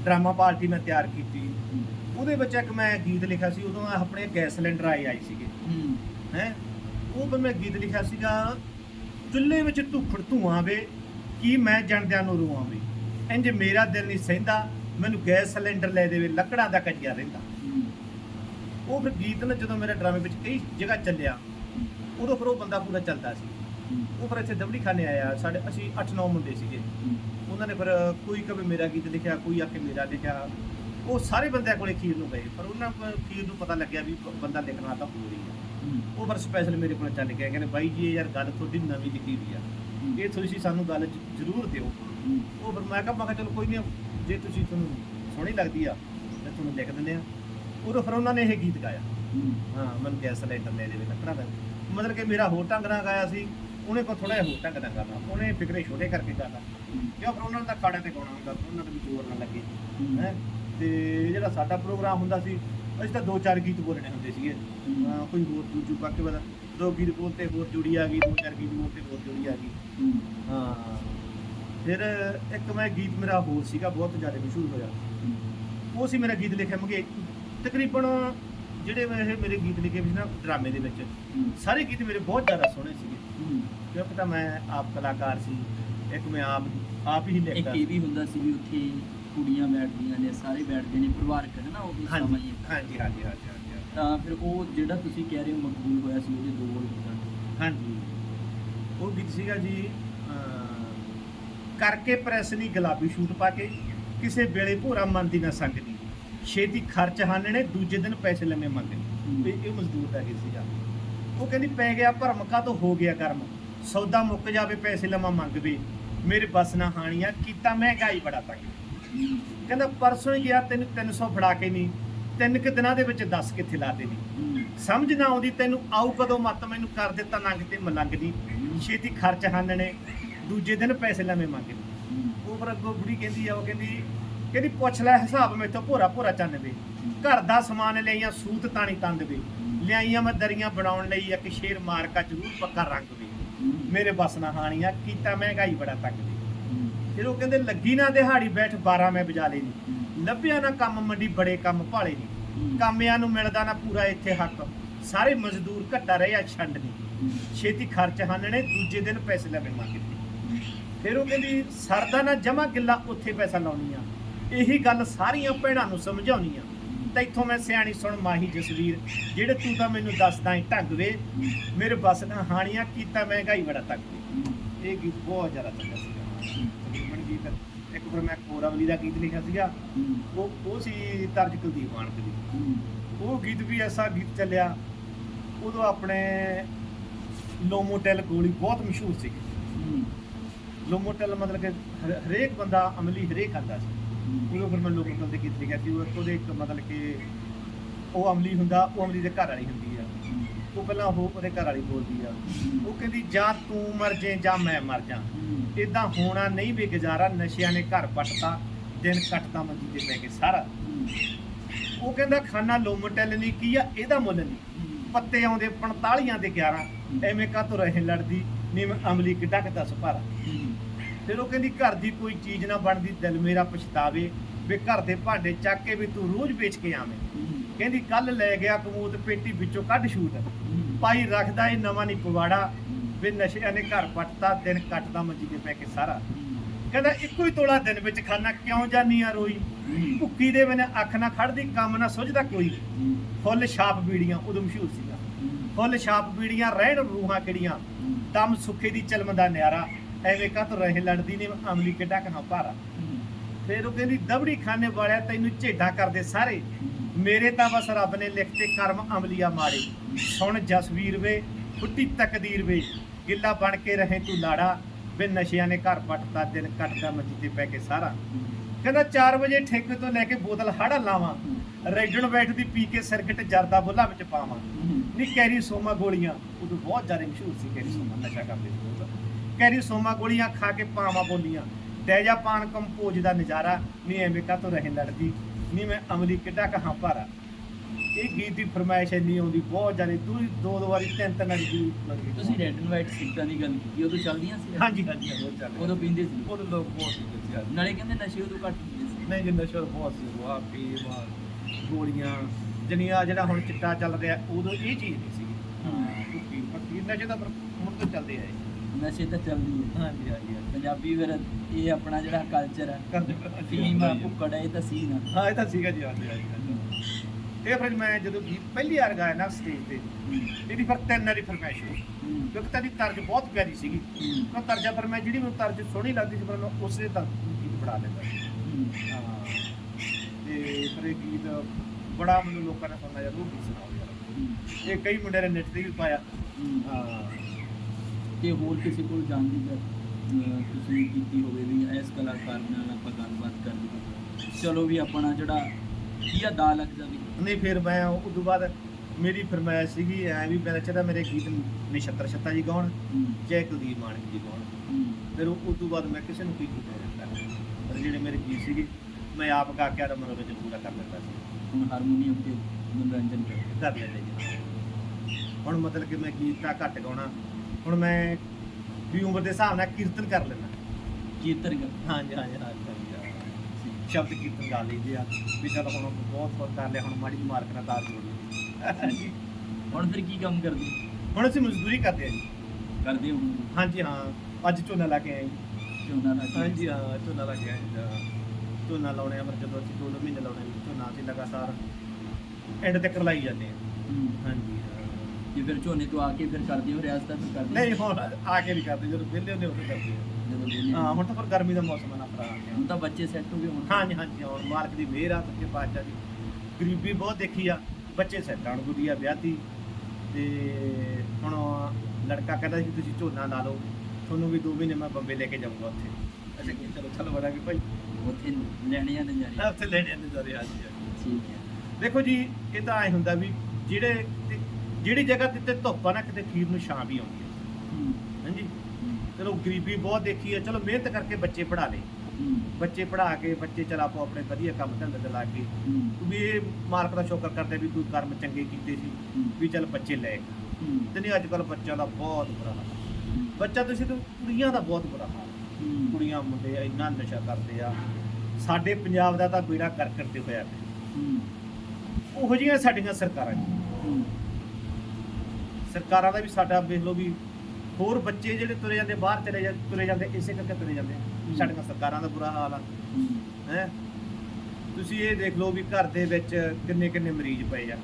ਡਰਾਮਾ ਪਾਰਟੀ ਮੈਂ ਤਿਆਰ ਕੀਤੀ ਹੂੰ। ਉਹਦੇ ਵਿੱਚ ਇੱਕ ਮੈਂ ਗੀਤ ਲਿਖਿਆ ਸੀ ਉਦੋਂ ਆਪਣੇ ਗੈਸ ਸਿਲੰਡਰ ਆਏ ਆਏ ਸੀਗੇ। ਹੂੰ। ਹੈ? ਉਹ ਫਿਰ ਮੈਂ ਗੀਤ ਲਿਖਿਆ ਸੀਗਾ, ਚੁੱਲ੍ਹੇ ਵਿੱਚ ਧੂਫੜ ਧੂਆਂ ਵੇ ਕੀ ਮੈਂ ਜਣਦਿਆਂ ਨੂੰ ਰੂਆਂ ਵੇ। ਇੰਜ ਮੇਰਾ ਦਿਲ ਨਹੀਂ ਸਹਿੰਦਾ, ਮੈਨੂੰ ਗੈਸ ਸਿਲੰਡਰ ਲੈ ਦੇਵੇ, ਲੱਕੜਾਂ ਦਾ ਕੱਜਿਆ ਰਹਿੰਦਾ। ਉਹ ਫਿਰ ਗੀਤ ਨਾ ਜਦੋਂ ਮੇਰੇ ਡਰਾਮੇ ਵਿੱਚ ਕਈ ਜਗ੍ਹਾ ਚੱਲਿਆ, ਉਦੋਂ ਫਿਰ ਉਹ ਬੰਦਾ ਪੂਰਾ ਚੱਲਦਾ ਸੀ। ਉਹ ਫਿਰ ਇੱਥੇ ਦਬੜੀ ਖਾਨੇ ਆਇਆ, ਸਾਡੇ ਅਸੀਂ 8-9 ਮੁੰਡੇ ਸੀਗੇ। ਉਹਨਾਂ ਨੇ ਫਿਰ ਕੋਈ ਕਵੇ ਮੇਰਾ ਗੀਤ ਲਿਖਿਆ, ਕੋਈ ਆਕੇ ਮੇਰਾ ਲਿਖਿਆ। ਉਹ ਸਾਰੇ ਬੰਦਿਆਂ ਕੋਲੇ ਖੀਰ ਨੂੰ ਗਏ, ਪਰ ਉਹਨਾਂ ਕੋਲ ਖੀਰ ਨੂੰ ਪਤਾ ਲੱਗਿਆ ਵੀ ਬੰਦਾ ਲਿਖਣਾ ਤਾਂ ਹੋ ਰਹੀ ਹੈ ਉਹ ਫਿਰ ਸਪੈਸ਼ਲ ਮੇਰੇ ਕੋਲ ਚੱਲ ਗਿਆ ਕਹਿੰਦੇ ਬਾਈ ਜੀ ਇਹ ਯਾਰ ਗੱਲ ਤੁਹਾਡੀ ਨਵੀਂ ਲਿਖੀ ਹੋਈ ਆ। ਇਹ ਤੁਸੀਂ ਸਾਨੂੰ ਗੱਲ ਜ਼ਰੂਰ ਦਿਓ। ਉਹ ਫਿਰ ਮੈਂ ਕਿਹਾ ਮੈਂ ਕਿਹਾ ਚਲੋ ਕੋਈ ਨਹੀਂ ਜੇ ਤੁਸੀਂ ਤੁਹਾਨੂੰ ਸੋਹਣੀ ਲੱਗਦੀ ਆ ਤਾਂ ਤੁਹਾਨੂੰ ਲਿਖ ਦਿੰਦੇ ਆ। ਉਦੋਂ ਫਿਰ ਉਹਨਾਂ ਨੇ ਇਹ ਗੀਤ ਗਾਇਆ। ਹੂੰ, ਮਨ ਗੈਸ ਸਿਲੰਡਰ ਲੈ ਦੇਵੇ ਲੱਕੜਾਂ ਦਾ। ਮਤਲਬ ਕਿ ਮੇਰਾ ਹੋਰ ਢੰਗ ਨਾਲ ਗਾਇਆ ਸੀ ਉਹਨੇ ਕੋ ਥੋੜਾ ਹੋਰ ਢੰਗ ਨਾਲ ਗਾਣਾ ਉਹਨੇ ਫਿਕਰੇ ਛੋਟੇ ਕਰਕੇ ਹੂੰ, ਕਿਉਂ ਫਿਰ ਉਹਨਾਂ ਦਾ ਕਾੜੇ ਤੇ ਗਾਉਣਾ ਹੁੰਦਾ ਉਹਨਾਂ ਦਾ ਵੀ ਜ਼ੋਰ ਨਾ ਲੱਗੇ। ਹੈ? ਤੇ ਜਿਹੜਾ ਸਾਡਾ ਪ੍ਰੋਗਰਾਮ ਹੁੰਦਾ ਸੀ ਅਸੀਂ ਤਾਂ ਦੋ ਚਾਰ ਗੀਤ ਬੋਲਣੇ ਹੁੰਦੇ ਸੀਗੇ। ਹਾਂ, ਕੋਈ ਹੋਰ ਦੂਜੂ ਬਾਕੀ ਬਦਾ ਦੋ ਗੀਤ ਬੋਲਤੇ ਹੋਰ ਜੁੜੀ ਆ ਗਈ ਦੋ ਚਾਰ ਗੀਤ ਬੋਲਤੇ ਹੋਰ ਜੁੜੀ ਆ ਗਈ। ਹਾਂ। ਫਿਰ ਇੱਕ ਮੈਂ ਗੀਤ ਮੇਰਾ ਹੋਰ ਸੀਗਾ ਬਹੁਤ ਜ਼ਿਆਦਾ ਮਸ਼ਹੂਰ ਹੋਇਆ। ਉਹ ਸੀ ਮੇਰਾ ਗੀਤ ਲਿਖਿਆ ਮਗੇ ਤਕਰੀਬਨ ਜਿਹੜੇ ਮੈਂ ਇਹ ਮੇਰੇ ਗੀਤ ਲਿਖੇ ਵੀ ਸੀ ਨਾ ਡਰਾਮੇ ਦੇ ਵਿੱਚ ਸਾਰੇ ਗੀਤ ਮੇਰੇ ਬਹੁਤ ਜ਼ਿਆਦਾ ਸੋਹਣੇ ਸੀਗੇ। ਕਿਉਂਕਿ ਤਾਂ ਮੈਂ ਆਪ ਕਲਾਕਾਰ ਸੀ ਇੱਕ ਮੈਂ ਆਪ ਆਪ ਹੀ ਇੱਕ ਲਿਖਦਾ ਇਹ ਵੀ ਹੁੰਦਾ ਸੀ ਵੀ ਉੱਥੇ ਕੁੜੀਆਂ ਬੈਠਦੀਆਂ ਨੇ ਸਾਰੇ ਬੈਠਦੇ ਨੇ ਪਰਿਵਾਰਕ ਹੈ ਨਾ ਉਹ ਸਮਾਂ ਹਾਂਜੀ ਹੀ ਹੈ। ਹਾਂਜੀ ਹਾਂਜੀ ਹਾਂਜੀ ਹਾਂਜੀ ਤਾਂ ਫਿਰ ਉਹ ਜਿਹੜਾ ਤੁਸੀਂ ਕਹਿ ਰਹੇ ਹੋ ਮਕਬੂਲ ਹੋਇਆ ਸੀ ਉਹਦੇ ਦੋ ਬੋਲਣ ਹਾਂਜੀ। ਉਹ ਗੀਤ ਸੀਗਾ ਜੀ ਅਹ, ਕਰਕੇ ਪ੍ਰੈਸ ਨਹੀਂ ਗੁਲਾਬੀ ਸ਼ੂਟ ਪਾ ਕੇ ਕਿਸੇ ਵੇਲੇ ਭੋਰਾ ਮਨ ਦੀ ਨਾ ਸੰਗਦੀ ਛੇਤੀ ਖਰਚ ਹਾਨਣੇ ਦੂਜੇ ਦਿਨ ਪੈਸੇ ਲੰਮੇ ਮੰਗਣੇ ਵੀ ਇਹ ਮਜ਼ਦੂਰ ਦਾ ਗੀਤ ਸੀਗਾ। ਉਹ ਕਹਿੰਦੀ ਪੈ ਗਿਆ ਭਰਮ ਕਾ ਤੋਂ ਹੋ ਗਿਆ ਕਰਮ? ਸੌਦਾ ਮੁੱਕ ਜਾਵੇ ਪੈਸੇ ਲੰਮਾ ਮੰਗਵੇ। ਮੇਰੇ ਬਸ ਨਾ ਹਾਣੀਆਂ ਕੀਤਾ ਮਹਿੰਗਾਈ ਬੜਾ ਤੱਕ ਕਹਿੰਦਾ ਪਰਸੋਂ ਹੀ ਗਿਆ, ਤੈਨੂੰ 300 ਫੜਾ ਕੇ ਨਹੀਂ। ਤਿੰਨ ਕੁ ਦਿਨਾਂ ਦੇ ਵਿੱਚ 10 ਕਿੱਥੇ ਲਾ ਦੇਣੀ। ਸਮਝ ਨਾ ਆਉਂਦੀ, ਤੈਨੂੰ ਆਊ ਕਦੋਂ ਮੱਤ ਮੈਨੂੰ ਕਰ ਦਿੱਤਾ, ਨੰਗ ਤੇ ਮਲੰਗ ਦੀ ਛੇਤੀ ਖਰਚ ਹਾਨਣੇ, ਦੂਜੇ ਦਿਨ ਪੈਸੇ ਲਵੇਂ ਮੰਗਦੇ। ਉਹ ਪਰ ਅੱਗੋਂ ਬੁੜੀ ਕਹਿੰਦੀ ਆ, ਉਹ ਕਹਿੰਦੀ ਕਹਿੰਦੀ, ਪੁੱਛ ਲੈ ਹਿਸਾਬ ਮੈਥੋਂ ਭੋਰਾ ਭੋਰਾ ਚੰਨ ਦੇ। ਘਰ ਦਾ ਸਮਾਨ ਲਿਆਈਆਂ, ਸੂਤ ਤਾਣੀ ਤੰਦ ਦੇ। ਲਿਆਈਆਂ ਮੈਂ ਦਰੀਆਂ ਬਣਾਉਣ ਲਈ, ਇੱਕ ਸ਼ੇਰ ਮਾਰਕਾ ਜ਼ਰੂਰ ਪੱਕਾ ਰੰਗ ਦੇ। ਮੇਰੇ ਬਸ ਨਾ ਹਾਣੀਆਂ, ਕੀਤਾ ਮਹਿੰਗਾਈ ਬੜਾ ਤੱਕ ਵੇ ਫਿਰ ਉਹ ਕਹਿੰਦੇ ਲੱਗੀ ਨਾ ਦਿਹਾੜੀ ਬੈਠ 12 ਮੈਂ ਬਜਾ ਲੈਣੀ। ਲੱਭਿਆ ਨਾ ਕੰਮ ਮੰਡੀ ਬੜੇ ਕੰਮ ਭਾਲੇ ਨਹੀਂ ਹੂੰ, ਕਾਮਿਆਂ ਨੂੰ ਮਿਲਦਾ ਨਾ ਪੂਰਾ ਇੱਥੇ ਹੱਕ। ਸਾਰੇ ਮਜ਼ਦੂਰ ਘੱਟਾ ਰਹੇ ਆ ਛੰਡ ਨਹੀਂ ਛੇਤੀ ਖਰਚ ਹਾਨਣੇ ਦੂਜੇ ਦਿਨ ਪੈਸੇ ਲਵੇ ਮੰਗਦੇ ਫਿਰ ਉਹ ਕਹਿੰਦੀ ਸਰਦਾ ਨਾ ਜਮਾ ਗਿੱਲਾ ਉੱਥੇ ਪੈਸਾ ਲਾਉਣੀ ਆ ਇਹੀ ਗੱਲ ਸਾਰੀਆਂ ਭੈਣਾਂ ਨੂੰ ਸਮਝਾਉਣੀ ਆ ਤਾਂ ਇੱਥੋਂ ਮੈਂ ਸਿਆਣੀ ਸੁਣ ਮਾਹੀ ਜਸਵੀਰ ਜਿਹੜੇ ਤੂੰ ਤਾਂ ਮੈਨੂੰ ਦੱਸਦਾ ਈ ਢੰਗ ਵੇ। ਮੇਰੇ ਬਸ ਨਾ ਹਾਣੀਆਂ ਕੀਤਾ ਮਹਿੰਗਾਈ ਬੜਾ ਤੱਕ ਇਹ ਗੀਤ ਬਹੁਤ ਜ਼ਿਆਦਾ ਚੰਗਾ ਸੀਗਾ। ਤਕਰੀਬਨ ਗੀਤ ਇੱਕ ਫਿਰ ਮੈਂ ਕੋਰਾਵਲੀ ਦਾ ਗੀਤ ਲਿਖਿਆ ਸੀਗਾ। ਉਹ ਉਹ ਸੀ ਤਰਜ ਕੁਲਦੀਪ ਮਾਨਕ ਦੀ ਉਹ ਗੀਤ ਵੀ ਐਸਾ ਗੀਤ ਚੱਲਿਆ ਉਦੋਂ ਆਪਣੇ ਲੋਮੋਟੈਲ ਗੋਲੀ ਬਹੁਤ ਮਸ਼ਹੂਰ ਸੀ। ਹੂੰ, ਲੋਮੋਟੈਲ ਮਤਲਬ ਕਿ ਹਰੇਕ ਬੰਦਾ ਅਮਲੀ ਹਰੇਕ ਆਂਦਾ ਸੀ। ਉਦੋਂ ਫਿਰ ਮੈਂ ਲੋਮੋਟੈਲ ਦੇ ਗੀਤ ਲਿਖਿਆ ਸੀ ਉਹ- ਦੇ ਇੱਕ ਮਤਲਬ ਕਿ ਉਹ ਅਮਲੀ ਹੁੰਦਾ ਉਹ ਅਮਲੀ ਦੇ ਘਰ ਵਾਲੀ ਹੁੰਦੀ ਹੈ। ਉਹ ਪਹਿਲਾਂ ਉਹ ਉਹਦੇ ਘਰ ਵਾਲੀ ਬੋਲਦੀ ਆ, ਉਹ ਕਹਿੰਦੀ, ਜਾਂ ਤੂੰ ਮਰ ਜੇ ਜਾਂ ਮੈਂ ਮਰ ਜਾ ਇਦਾਂ ਹੋਣਾ ਨਹੀਂ ਵੀ ਗੁਜ਼ਾਰਾ, ਨਸ਼ਿਆਂ ਨੇ ਘਰ ਪੱਟਤਾ ਦਿਨ ਕੱਟਦਾ ਮੰਜੀ ਤੇ ਪੈ ਕੇ ਸਾਰਾ। ਉਹ ਕਹਿੰਦਾ, ਖਾਨਾ ਲੋਮੋਟੈਲ ਨਹੀਂ ਕੀ ਆ? ਇਹਦਾ ਮੁੱਲ ਨਹੀਂ। ਪੱਤੇ ਆਉਂਦੇ 45 ਦੇ 11 ਐਵੇਂ ਕਾ ਕਾਤੋਂ ਰਹੇ ਲੜਦੀ? ਨੀ ਅਮਲੀ ਕਿੱਡਾ ਕਿ ਦੱਸ ਭਾਰਾ। ਫਿਰ ਉਹ ਕਹਿੰਦੀ, ਘਰ ਦੀ ਕੋਈ ਚੀਜ਼ ਨਾ ਬਣਦੀ, ਦਿਲ ਮੇਰਾ ਪਛਤਾਵੇ, ਵੀ ਘਰ ਦੇ ਭਾਂਡੇ ਚੱਕ ਕੇ ਵੀ ਤੂੰ ਰੋਜ਼ ਵੇਚ ਕੇ ਆਵੇਂ। ਕਹਿੰਦੀ ਕੱਲ ਲੈ ਗਿਆ ਕਮੂਤ ਪੇਟੀ ਵਿੱਚੋਂ ਕੱਢ ਹੂੰ, ਪਾਈ ਰੱਖਦਾ ਇਹ ਨਵਾਂ ਨਹੀਂ ਪਵਾੜਾ ਵੀ ਨਸ਼ਿਆਂ ਨੇ ਘਰ ਪੱਟਤਾ ਦਿਨ ਕੱਟਦਾ ਮੰਜੀ ਤੇ ਪੈ ਕੇ ਸਾਰਾ। ਕਹਿੰਦਾ ਇੱਕੋ ਹੀ ਤੋਲਾ ਦਿਨ ਵਿੱਚ ਖਾਣਾ ਕਿਉਂ ਜਾਨੀ ਆ ਰੋਈ? ਭੁੱਕੀ ਦੇ ਬਿਨ ਅੱਖ ਨਾ ਖੜਦੀ ਕੰਮ ਨਾ ਸੁਝਦਾ ਕੋਈ। ਫੁੱਲ ਛਾਪ ਬੀੜੀਆਂ ਉਦੋਂ ਮਸ਼ਹੂਰ ਸੀਗਾ। ਫੁੱਲ ਛਾਪ ਬੀੜੀਆਂ ਰਹਿਣ ਰੂਹਾਂ ਕਿਹੜੀਆਂ? ਹੂੰ, ਦਮ ਸੁੱਖੇ ਦੀ ਚਲਮਦਾ ਨਿਆਰਾ। ਐਵੇਂ ਕਾ ਰਹੇ ਲੜਦੀ ਨੇ ਅਮਲੀ ਕਿੱਡਾ ਕਹਾ ਭਾਰਾ ਫਿਰ ਉਹ ਕਹਿੰਦੀ ਦਬੜੀ ਖਾਨੇ ਵਾਲਿਆ ਤੈਨੂੰ ਝੇਡਾ ਕਰਦੇ ਸਾਰੇ। ਮੇਰੇ ਤਾਂ ਬਸ ਰੱਬ ਨੇ ਲਿਖਤੇ ਕਰਮ ਅਮਲੀਆ ਮਾਰੇ। ਸੁਣ ਜਸਵੀਰ ਵੇ ਫੁੱਟੀ ਤਕਦੀਰ ਵੇ ਗਿੱਲਾ ਬਣ ਕੇ ਰਹੇ ਤੂੰ ਲਾੜਾ। ਵੇ ਨਸ਼ਿਆਂ ਨੇ ਘਰ ਪੱਟਦਾ ਦਿਨ ਕੱਟਦਾ ਮੰਜੀ ਤੇ ਪੈ ਕੇ ਸਾਰਾ। ਕਹਿੰਦਾ 4 ਵਜੇ ਠੇਕੇ ਤੋਂ ਲੈ ਕੇ ਬੋਤਲ ਹਾੜਾ ਲਾਵਾਂ। ਰੈਡਣ ਬੈਠਦੀ ਪੀ ਕੇ ਸਰਕਟ ਜਰਦਾ ਬੁੱਲਾ ਵਿੱਚ ਪਾਵਾਂ। ਹੂੰ, ਨੀ ਕੈਰੀ ਸੋਮਾ ਗੋਲੀਆਂ। ਉਦੋਂ ਬਹੁਤ ਜ਼ਿਆਦਾ ਮਸ਼ਹੂਰ ਸੀ ਕੈਰੀ ਸੋਮਾ ਨਸ਼ਾ ਕਰਦੇ ਸੀ ਕੈਰੀ ਸੋਮਾ ਗੋਲੀਆਂ ਖਾ ਕੇ ਪਾਵਾਂ ਬੋਲੀਆਂ। ਤੈਜਾ ਪਾਨ ਕੰਪੋਜ ਦਾ ਨਜ਼ਾਰਾ। ਨੀ ਐਵੇਂ ਕਾ ਤੋਂ ਰਹੇ ਲੜਦੀ? ਨੀ ਮੈਂ ਅਮਲੀ ਕਿੱਡਾ ਕਹਾਂ ਭਾਰਾ ਇਹ ਗੀਤ ਦੀ ਫਰਮਾਇਸ਼ ਇੰਨੀ ਆਉਂਦੀ ਬਹੁਤ ਜ਼ਿਆਦਾ। ਦੂ ਦੋ ਦੋ ਵਾਰੀ ਤਿੰਨ ਤਿੰਨ ਵਾਰੀ ਗੀਤ ਲੱਗੀ। ਤੁਸੀਂ ਰੈੱਡ ਐਂਡ ਵਾਈਟ ਸਿਗਰਟਾਂ ਦੀ ਗੱਲ ਕੀਤੀ ਉਦੋਂ ਚੱਲਦੀਆਂ ਸੀ? ਹਾਂਜੀ ਹਾਂਜੀ ਉਹ ਚੱਲ ਉਦੋਂ ਪੀਂਦੇ ਸੀ? ਉਹ ਲੋਕ ਬਹੁਤ ਸੀ ਯਾਰ ਨਾਲੇ ਕਹਿੰਦੇ ਨਸ਼ੇ ਉਦੋਂ ਘੱਟ ਹੁੰਦੇ ਸੀ। ਨਹੀਂ ਜੀ ਨਸ਼ਾ ਬਹੁਤ ਸੀ ਵਾਹ ਪੀ ਵਾਹ ਗੋਲੀਆਂ ਜਨੀਆ ਜਿਹੜਾ ਹੁਣ ਚਿੱਟਾ ਚੱਲ ਰਿਹਾ ਉਦੋਂ ਇਹ ਚੀਜ਼ ਨਹੀਂ ਸੀ ਹਾਂ। ਭੁੱਕੀ ਪੱਕੀ ਨਸ਼ੇ ਤਾਂ ਹੁਣ ਤੋਂ ਚੱਲਦੇ ਆਏ ਨਸ਼ੇ ਤਾਂ ਚੱਲਦੀ ਹੈ। ਹਾਂਜੀ ਹਾਂਜੀ ਹਾਂਜੀ। ਪੰਜਾਬੀ ਫਿਰ ਇਹ ਆਪਣਾ ਜਿਹੜਾ ਕਲਚਰ ਹੈ ਫੀਮ ਭੁੱਕੜ ਹੈ ਇਹ ਤਾਂ ਸੀ ਨਾ ਹਾਂ ਇਹ ਤਾਂ ਸੀਗਾ ਜੀ ਹਾਂਜੀ। ਇਹ ਫਿਰ ਮੈਂ ਜਦੋਂ ਗੀਤ ਪਹਿਲੀ ਵਾਰ ਗਾਇਆ ਨਾ ਸਟੇਜ ਤੇ ਇਹਦੀ ਫਿਰ ਤਿੰਨ ਵਾਰੀ ਫਰਮਾਇਸ਼ ਹੋਈ ਕਿਉਂਕਿ ਤੇਰੀ ਤਰਜ ਬਹੁਤ ਪਿਆਰੀ ਸੀਗੀ। ਹੂੰ, ਮੈਂ ਤਰਜਾ ਫਿਰ ਮੈਂ ਜਿਹੜੀ ਮੈਨੂੰ ਤਰਜ ਸੋਹਣੀ ਲੱਗਦੀ ਸੀ ਫਿਰ ਮੈਂ ਉਸੇ ਤਰ੍ਹਾਂ ਗੀਤ ਬਣਾ ਲੈਂਦਾ ਸੀ। ਹੂੰ, ਤੇ ਫਿਰ ਇਹ ਗੀਤ ਬੜਾ ਮੈਨੂੰ ਲੋਕਾਂ ਨੇ ਸੁਣਨਾ ਯਾਰ ਉਹ ਗੀਤ ਸੁਣਾਓ ਯਾਰ ਇਹ ਕਈ ਮੁੰਡਿਆਂ ਨੇ ਤੇ ਵੀ ਪਾਇਆ। ਹੂੰ। ਹਾਂ ਤੇ ਹੋਰ ਕਿਸੇ ਕੋਲ ਜਾਣ ਦੀ ਅਹ ਤੁਸੀਂ ਕੀਤੀ ਹੋਵੇ ਵੀ ਇਸ ਕਲਾਕਾਰ ਨਾਲ ਆਪਾਂ ਗੱਲਬਾਤ ਕਰ ਲਈਏ। ਚਲੋ ਵੀ ਆਪਣਾ ਜਿਹੜਾ ਕੀ ਆ ਦਾ ਲੱਗ ਜਾਵੇ ਨਹੀਂ ਫਿਰ ਮੈਂ ਉਸ ਤੋਂ ਬਾਅਦ ਮੇਰੀ ਫਰਮਾਇਸ਼ ਸੀਗੀ ਐ ਵੀ ਮੇਰਾ ਚਾਹਦਾ ਮੇਰੇ ਗੀਤ ਨਿਸ਼ਤਰ ਛੱਤਾ ਜੀ ਗਾਉਣ ਹੂੰ, ਜੈ ਕੁਲਦੀਪ ਮਾਨਕ ਜੀ ਗਾਉਣ। ਹੂੰ, ਫਿਰ ਉਸ ਤੋਂ ਬਾਅਦ ਮੈਂ ਕਿਸੇ ਨੂੰ ਕੋਈ ਗੀਤ ਨਹੀਂ ਪਰ ਜਿਹੜੇ ਮੇਰੇ ਗੀਤ ਸੀਗੇ ਮੈਂ ਆਪ ਗਾ ਕੇ ਆਦਾ ਮਨੋਰੰਜਨ ਪੂਰਾ ਕਰ ਲੈਂਦਾ ਸੀ। ਹੁਣ ਹਾਰਮੋਨੀਅਮ ਤੇ ਮਨੋਰੰਜਨ ਕਰ ਕਰ ਲੈਂਦੇ ਜੀ। ਹੁਣ ਮਤਲਬ ਕਿ ਮੈਂ ਗੀਤ ਤਾਂ ਘੱਟ ਗਾਉਣਾ ਹੁਣ ਮੈਂ ਵੀ ਉਮਰ ਦੇ ਹਿਸਾਬ ਨਾਲ ਕੀਰਤਨ ਕਰ ਲੈਂਦਾ ਕੀਰਤਨ ਕਰ ਹਾਂਜੀ ਹਾਂਜੀ ਹਾਂਜੀ ਹਾਂਜੀ। ਸ਼ਬਦ ਕੀਰਤਨ ਗਾ ਲਈਦੇ ਆ ਵੀ ਚਲ ਹੁਣ ਬਹੁਤ ਫ਼ਰਕ ਕਰ ਲਿਆ ਹੁਣ ਮਾੜੀ ਜਿਹੀ ਮਾਰਕ ਨਾਲ ਤਾਰ ਜੋੜ ਲਈ ਹੁਣ ਫਿਰ ਕੀ ਕੰਮ ਕਰਦੇ ਹੁਣ ਅਸੀਂ ਮਜ਼ਦੂਰੀ ਕਰਦੇ ਆ ਜੀ ਕਰਦੇ ਹੋ ਹਾਂਜੀ ਹਾਂ ਅੱਜ ਝੋਨਾ ਲਾ ਕੇ ਆਏ ਜੀ। ਝੋਨਾ ਲਾ ਕੇ ਹਾਂਜੀ ਹਾਂ ਝੋਨਾ ਲਾ ਕੇ ਆਏ ਜੀ। ਹਾਂ। ਝੋਨਾ ਲਾਉਣੇ ਆ ਪਰ ਜਦੋਂ ਅਸੀਂ ਦੋ ਦੋ ਮਹੀਨੇ ਲਾਉਣੇ ਆ, ਝੋਨਾ ਅਸੀਂ ਲਗਾਤਾਰ ਐਂਡ ਤੱਕ ਲਾਈ ਜਾਂਦੇ ਆ ਹੂੰ, ਹਾਂਜੀ। ਤੇ ਫਿਰ ਝੋਨੇ ਤੋਂ ਆ ਕੇ ਫਿਰ ਕਰਦੇ ਹੋ ਰਿਆਜ਼ ਤਾਂ ਫਿਰ ਕਰਦੇ ਨਹੀਂ ਹੁਣ ਆ ਕੇ ਨਹੀਂ ਕਰਦੇ ਜਦੋਂ ਵਿਹਲੇ ਹੁੰਦੇ ਉਦੋਂ ਕਰਦੇ ਜਦੋਂ ਵਿਹਲੇ ਹਾਂ ਹੁਣ ਤਾਂ ਪਰ ਗਰਮੀ ਦਾ ਮੌਸਮ ਆ ਨਾ ਭਰਾ। ਹੁਣ ਤਾਂ ਬੱਚੇ ਸੈੱਟ ਹੋ ਗਏ ਹੁਣ। ਹਾਂਜੀ ਹਾਂਜੀ ਹੁਣ ਮਾਲਕ ਦੀ ਮਿਹਰ ਆ ਸੱਚੇ ਪਾਤਸ਼ਾਹ ਦੀ। ਗਰੀਬੀ ਬਹੁਤ ਦੇਖੀ ਆ ਬੱਚੇ ਸੈੱਟਾਂ ਗੁੱਡੀ ਆ ਵਿਆਹਤੀ। ਤੇ ਹੁਣ ਲੜਕਾ ਕਹਿੰਦਾ ਸੀ ਤੁਸੀਂ ਝੋਨਾ ਲਾ ਲਓ। ਤੁਹਾਨੂੰ ਵੀ 2 ਮਹੀਨੇ ਮੈਂ ਬੰਬੇ ਲੈ ਕੇ ਜਾਊਂਗਾ ਉੱਥੇ। ਅਸੀਂ ਕਿਹਾ ਚਲੋ ਚਲੋ ਵੜਾਂਗੇ ਭਾਈ। ਉੱਥੇ ਲੈਣੇ ਆ ਨਜ਼ਾਰੇ। ਉੱਥੇ ਲੈਣੇ ਨੇ ਸਾਰੇ ਹਾਂਜੀ ਹਾਂਜੀ। ਠੀਕ ਹੈ। ਦੇਖੋ ਜੀ ਇਹ ਤਾਂ ਐ ਹੁੰਦਾ ਵੀ ਜਿਹੜੇ ਤੇ- ਜਿਹੜੀ ਜਗ੍ਹਾ ਤੇ ਤੇ ਧੁੱਪ ਆ ਨਾ ਕਿਤੇ ਖੀਰ ਨੂੰ ਛਾਂ ਵੀ ਆਉਂਦੀ ਹੈ ਹਾਂਜੀ? ਚਲੋ ਗਰੀਬੀ ਬਹੁਤ ਦੇਖੀ ਹੈ ਚਲੋ ਮਿਹਨਤ ਕਰਕੇ ਬੱਚੇ ਪੜਾ ਹੂੰ, ਬੱਚੇ ਪੜਾ ਕੇ ਬੱਚੇ ਚਲ ਆਪੋ ਆਪਣੇ ਵਧੀਆ ਕੰਮ ਧੰਦੇ ਤੇ ਲਾ ਕੇ ਵੀ ਇਹ ਮਾਲਕ ਦਾ ਸ਼ੁਕਰ ਕਰਦੇ ਵੀ ਕੋਈ ਕਰਮ ਚੰਗੇ ਕੀਤੇ ਸੀ ਵੀ ਚਲ ਬੱਚੇ ਲੈ ਤੇ ਨਹੀਂ ਅੱਜ ਕੱਲ ਬੱਚਿਆਂ ਦਾ ਬਹੁਤ ਬੁਰਾ ਹਾਲ ਬੱਚਾ ਤੁਸੀਂ ਤਾਂ ਕੁੜੀਆਂ ਦਾ ਬਹੁਤ ਬੁਰਾ ਹਾਲ ਕੁੜੀਆਂ ਮੁੰਡੇ ਇੰਨਾ ਨਸ਼ਾ ਕਰਦੇ ਆ। ਸਾਡੇ ਪੰਜਾਬ ਦਾ ਤਾਂ ਬੇੜਾ ਕਰ ਕਰਦੇ ਹੋਇਆ ਉਹੋ ਜਿਹੀਆਂ ਸਾਡੀਆਂ ਸਰਕਾਰਾਂ ਸਰਕਾਰਾਂ ਦਾ ਵੀ ਸਾਡਾ ਵੇਖ ਲਓ ਵੀ ਹੋਰ ਬੱਚੇ ਜਿਹੜੇ ਤੁਰੇ ਜਾਂਦੇ ਬਾਹਰ ਚਲੇ ਜਾਂਦੇ ਤੁਰੇ ਜਾਂਦੇ ਇਸੇ ਕਰਕੇ ਤੁਰੇ ਜਾਂਦੇ ਆ। ਸਾਡੀਆਂ ਸਰਕਾਰਾਂ ਦਾ ਬੁਰਾ ਹਾਲ ਆ। ਹੂੰ, ਤੁਸੀਂ ਇਹ ਦੇਖ ਲਓ ਵੀ ਘਰ ਦੇ ਵਿੱਚ ਕਿੰਨੇ ਕਿੰਨੇ ਮਰੀਜ਼ ਪਏ ਆ।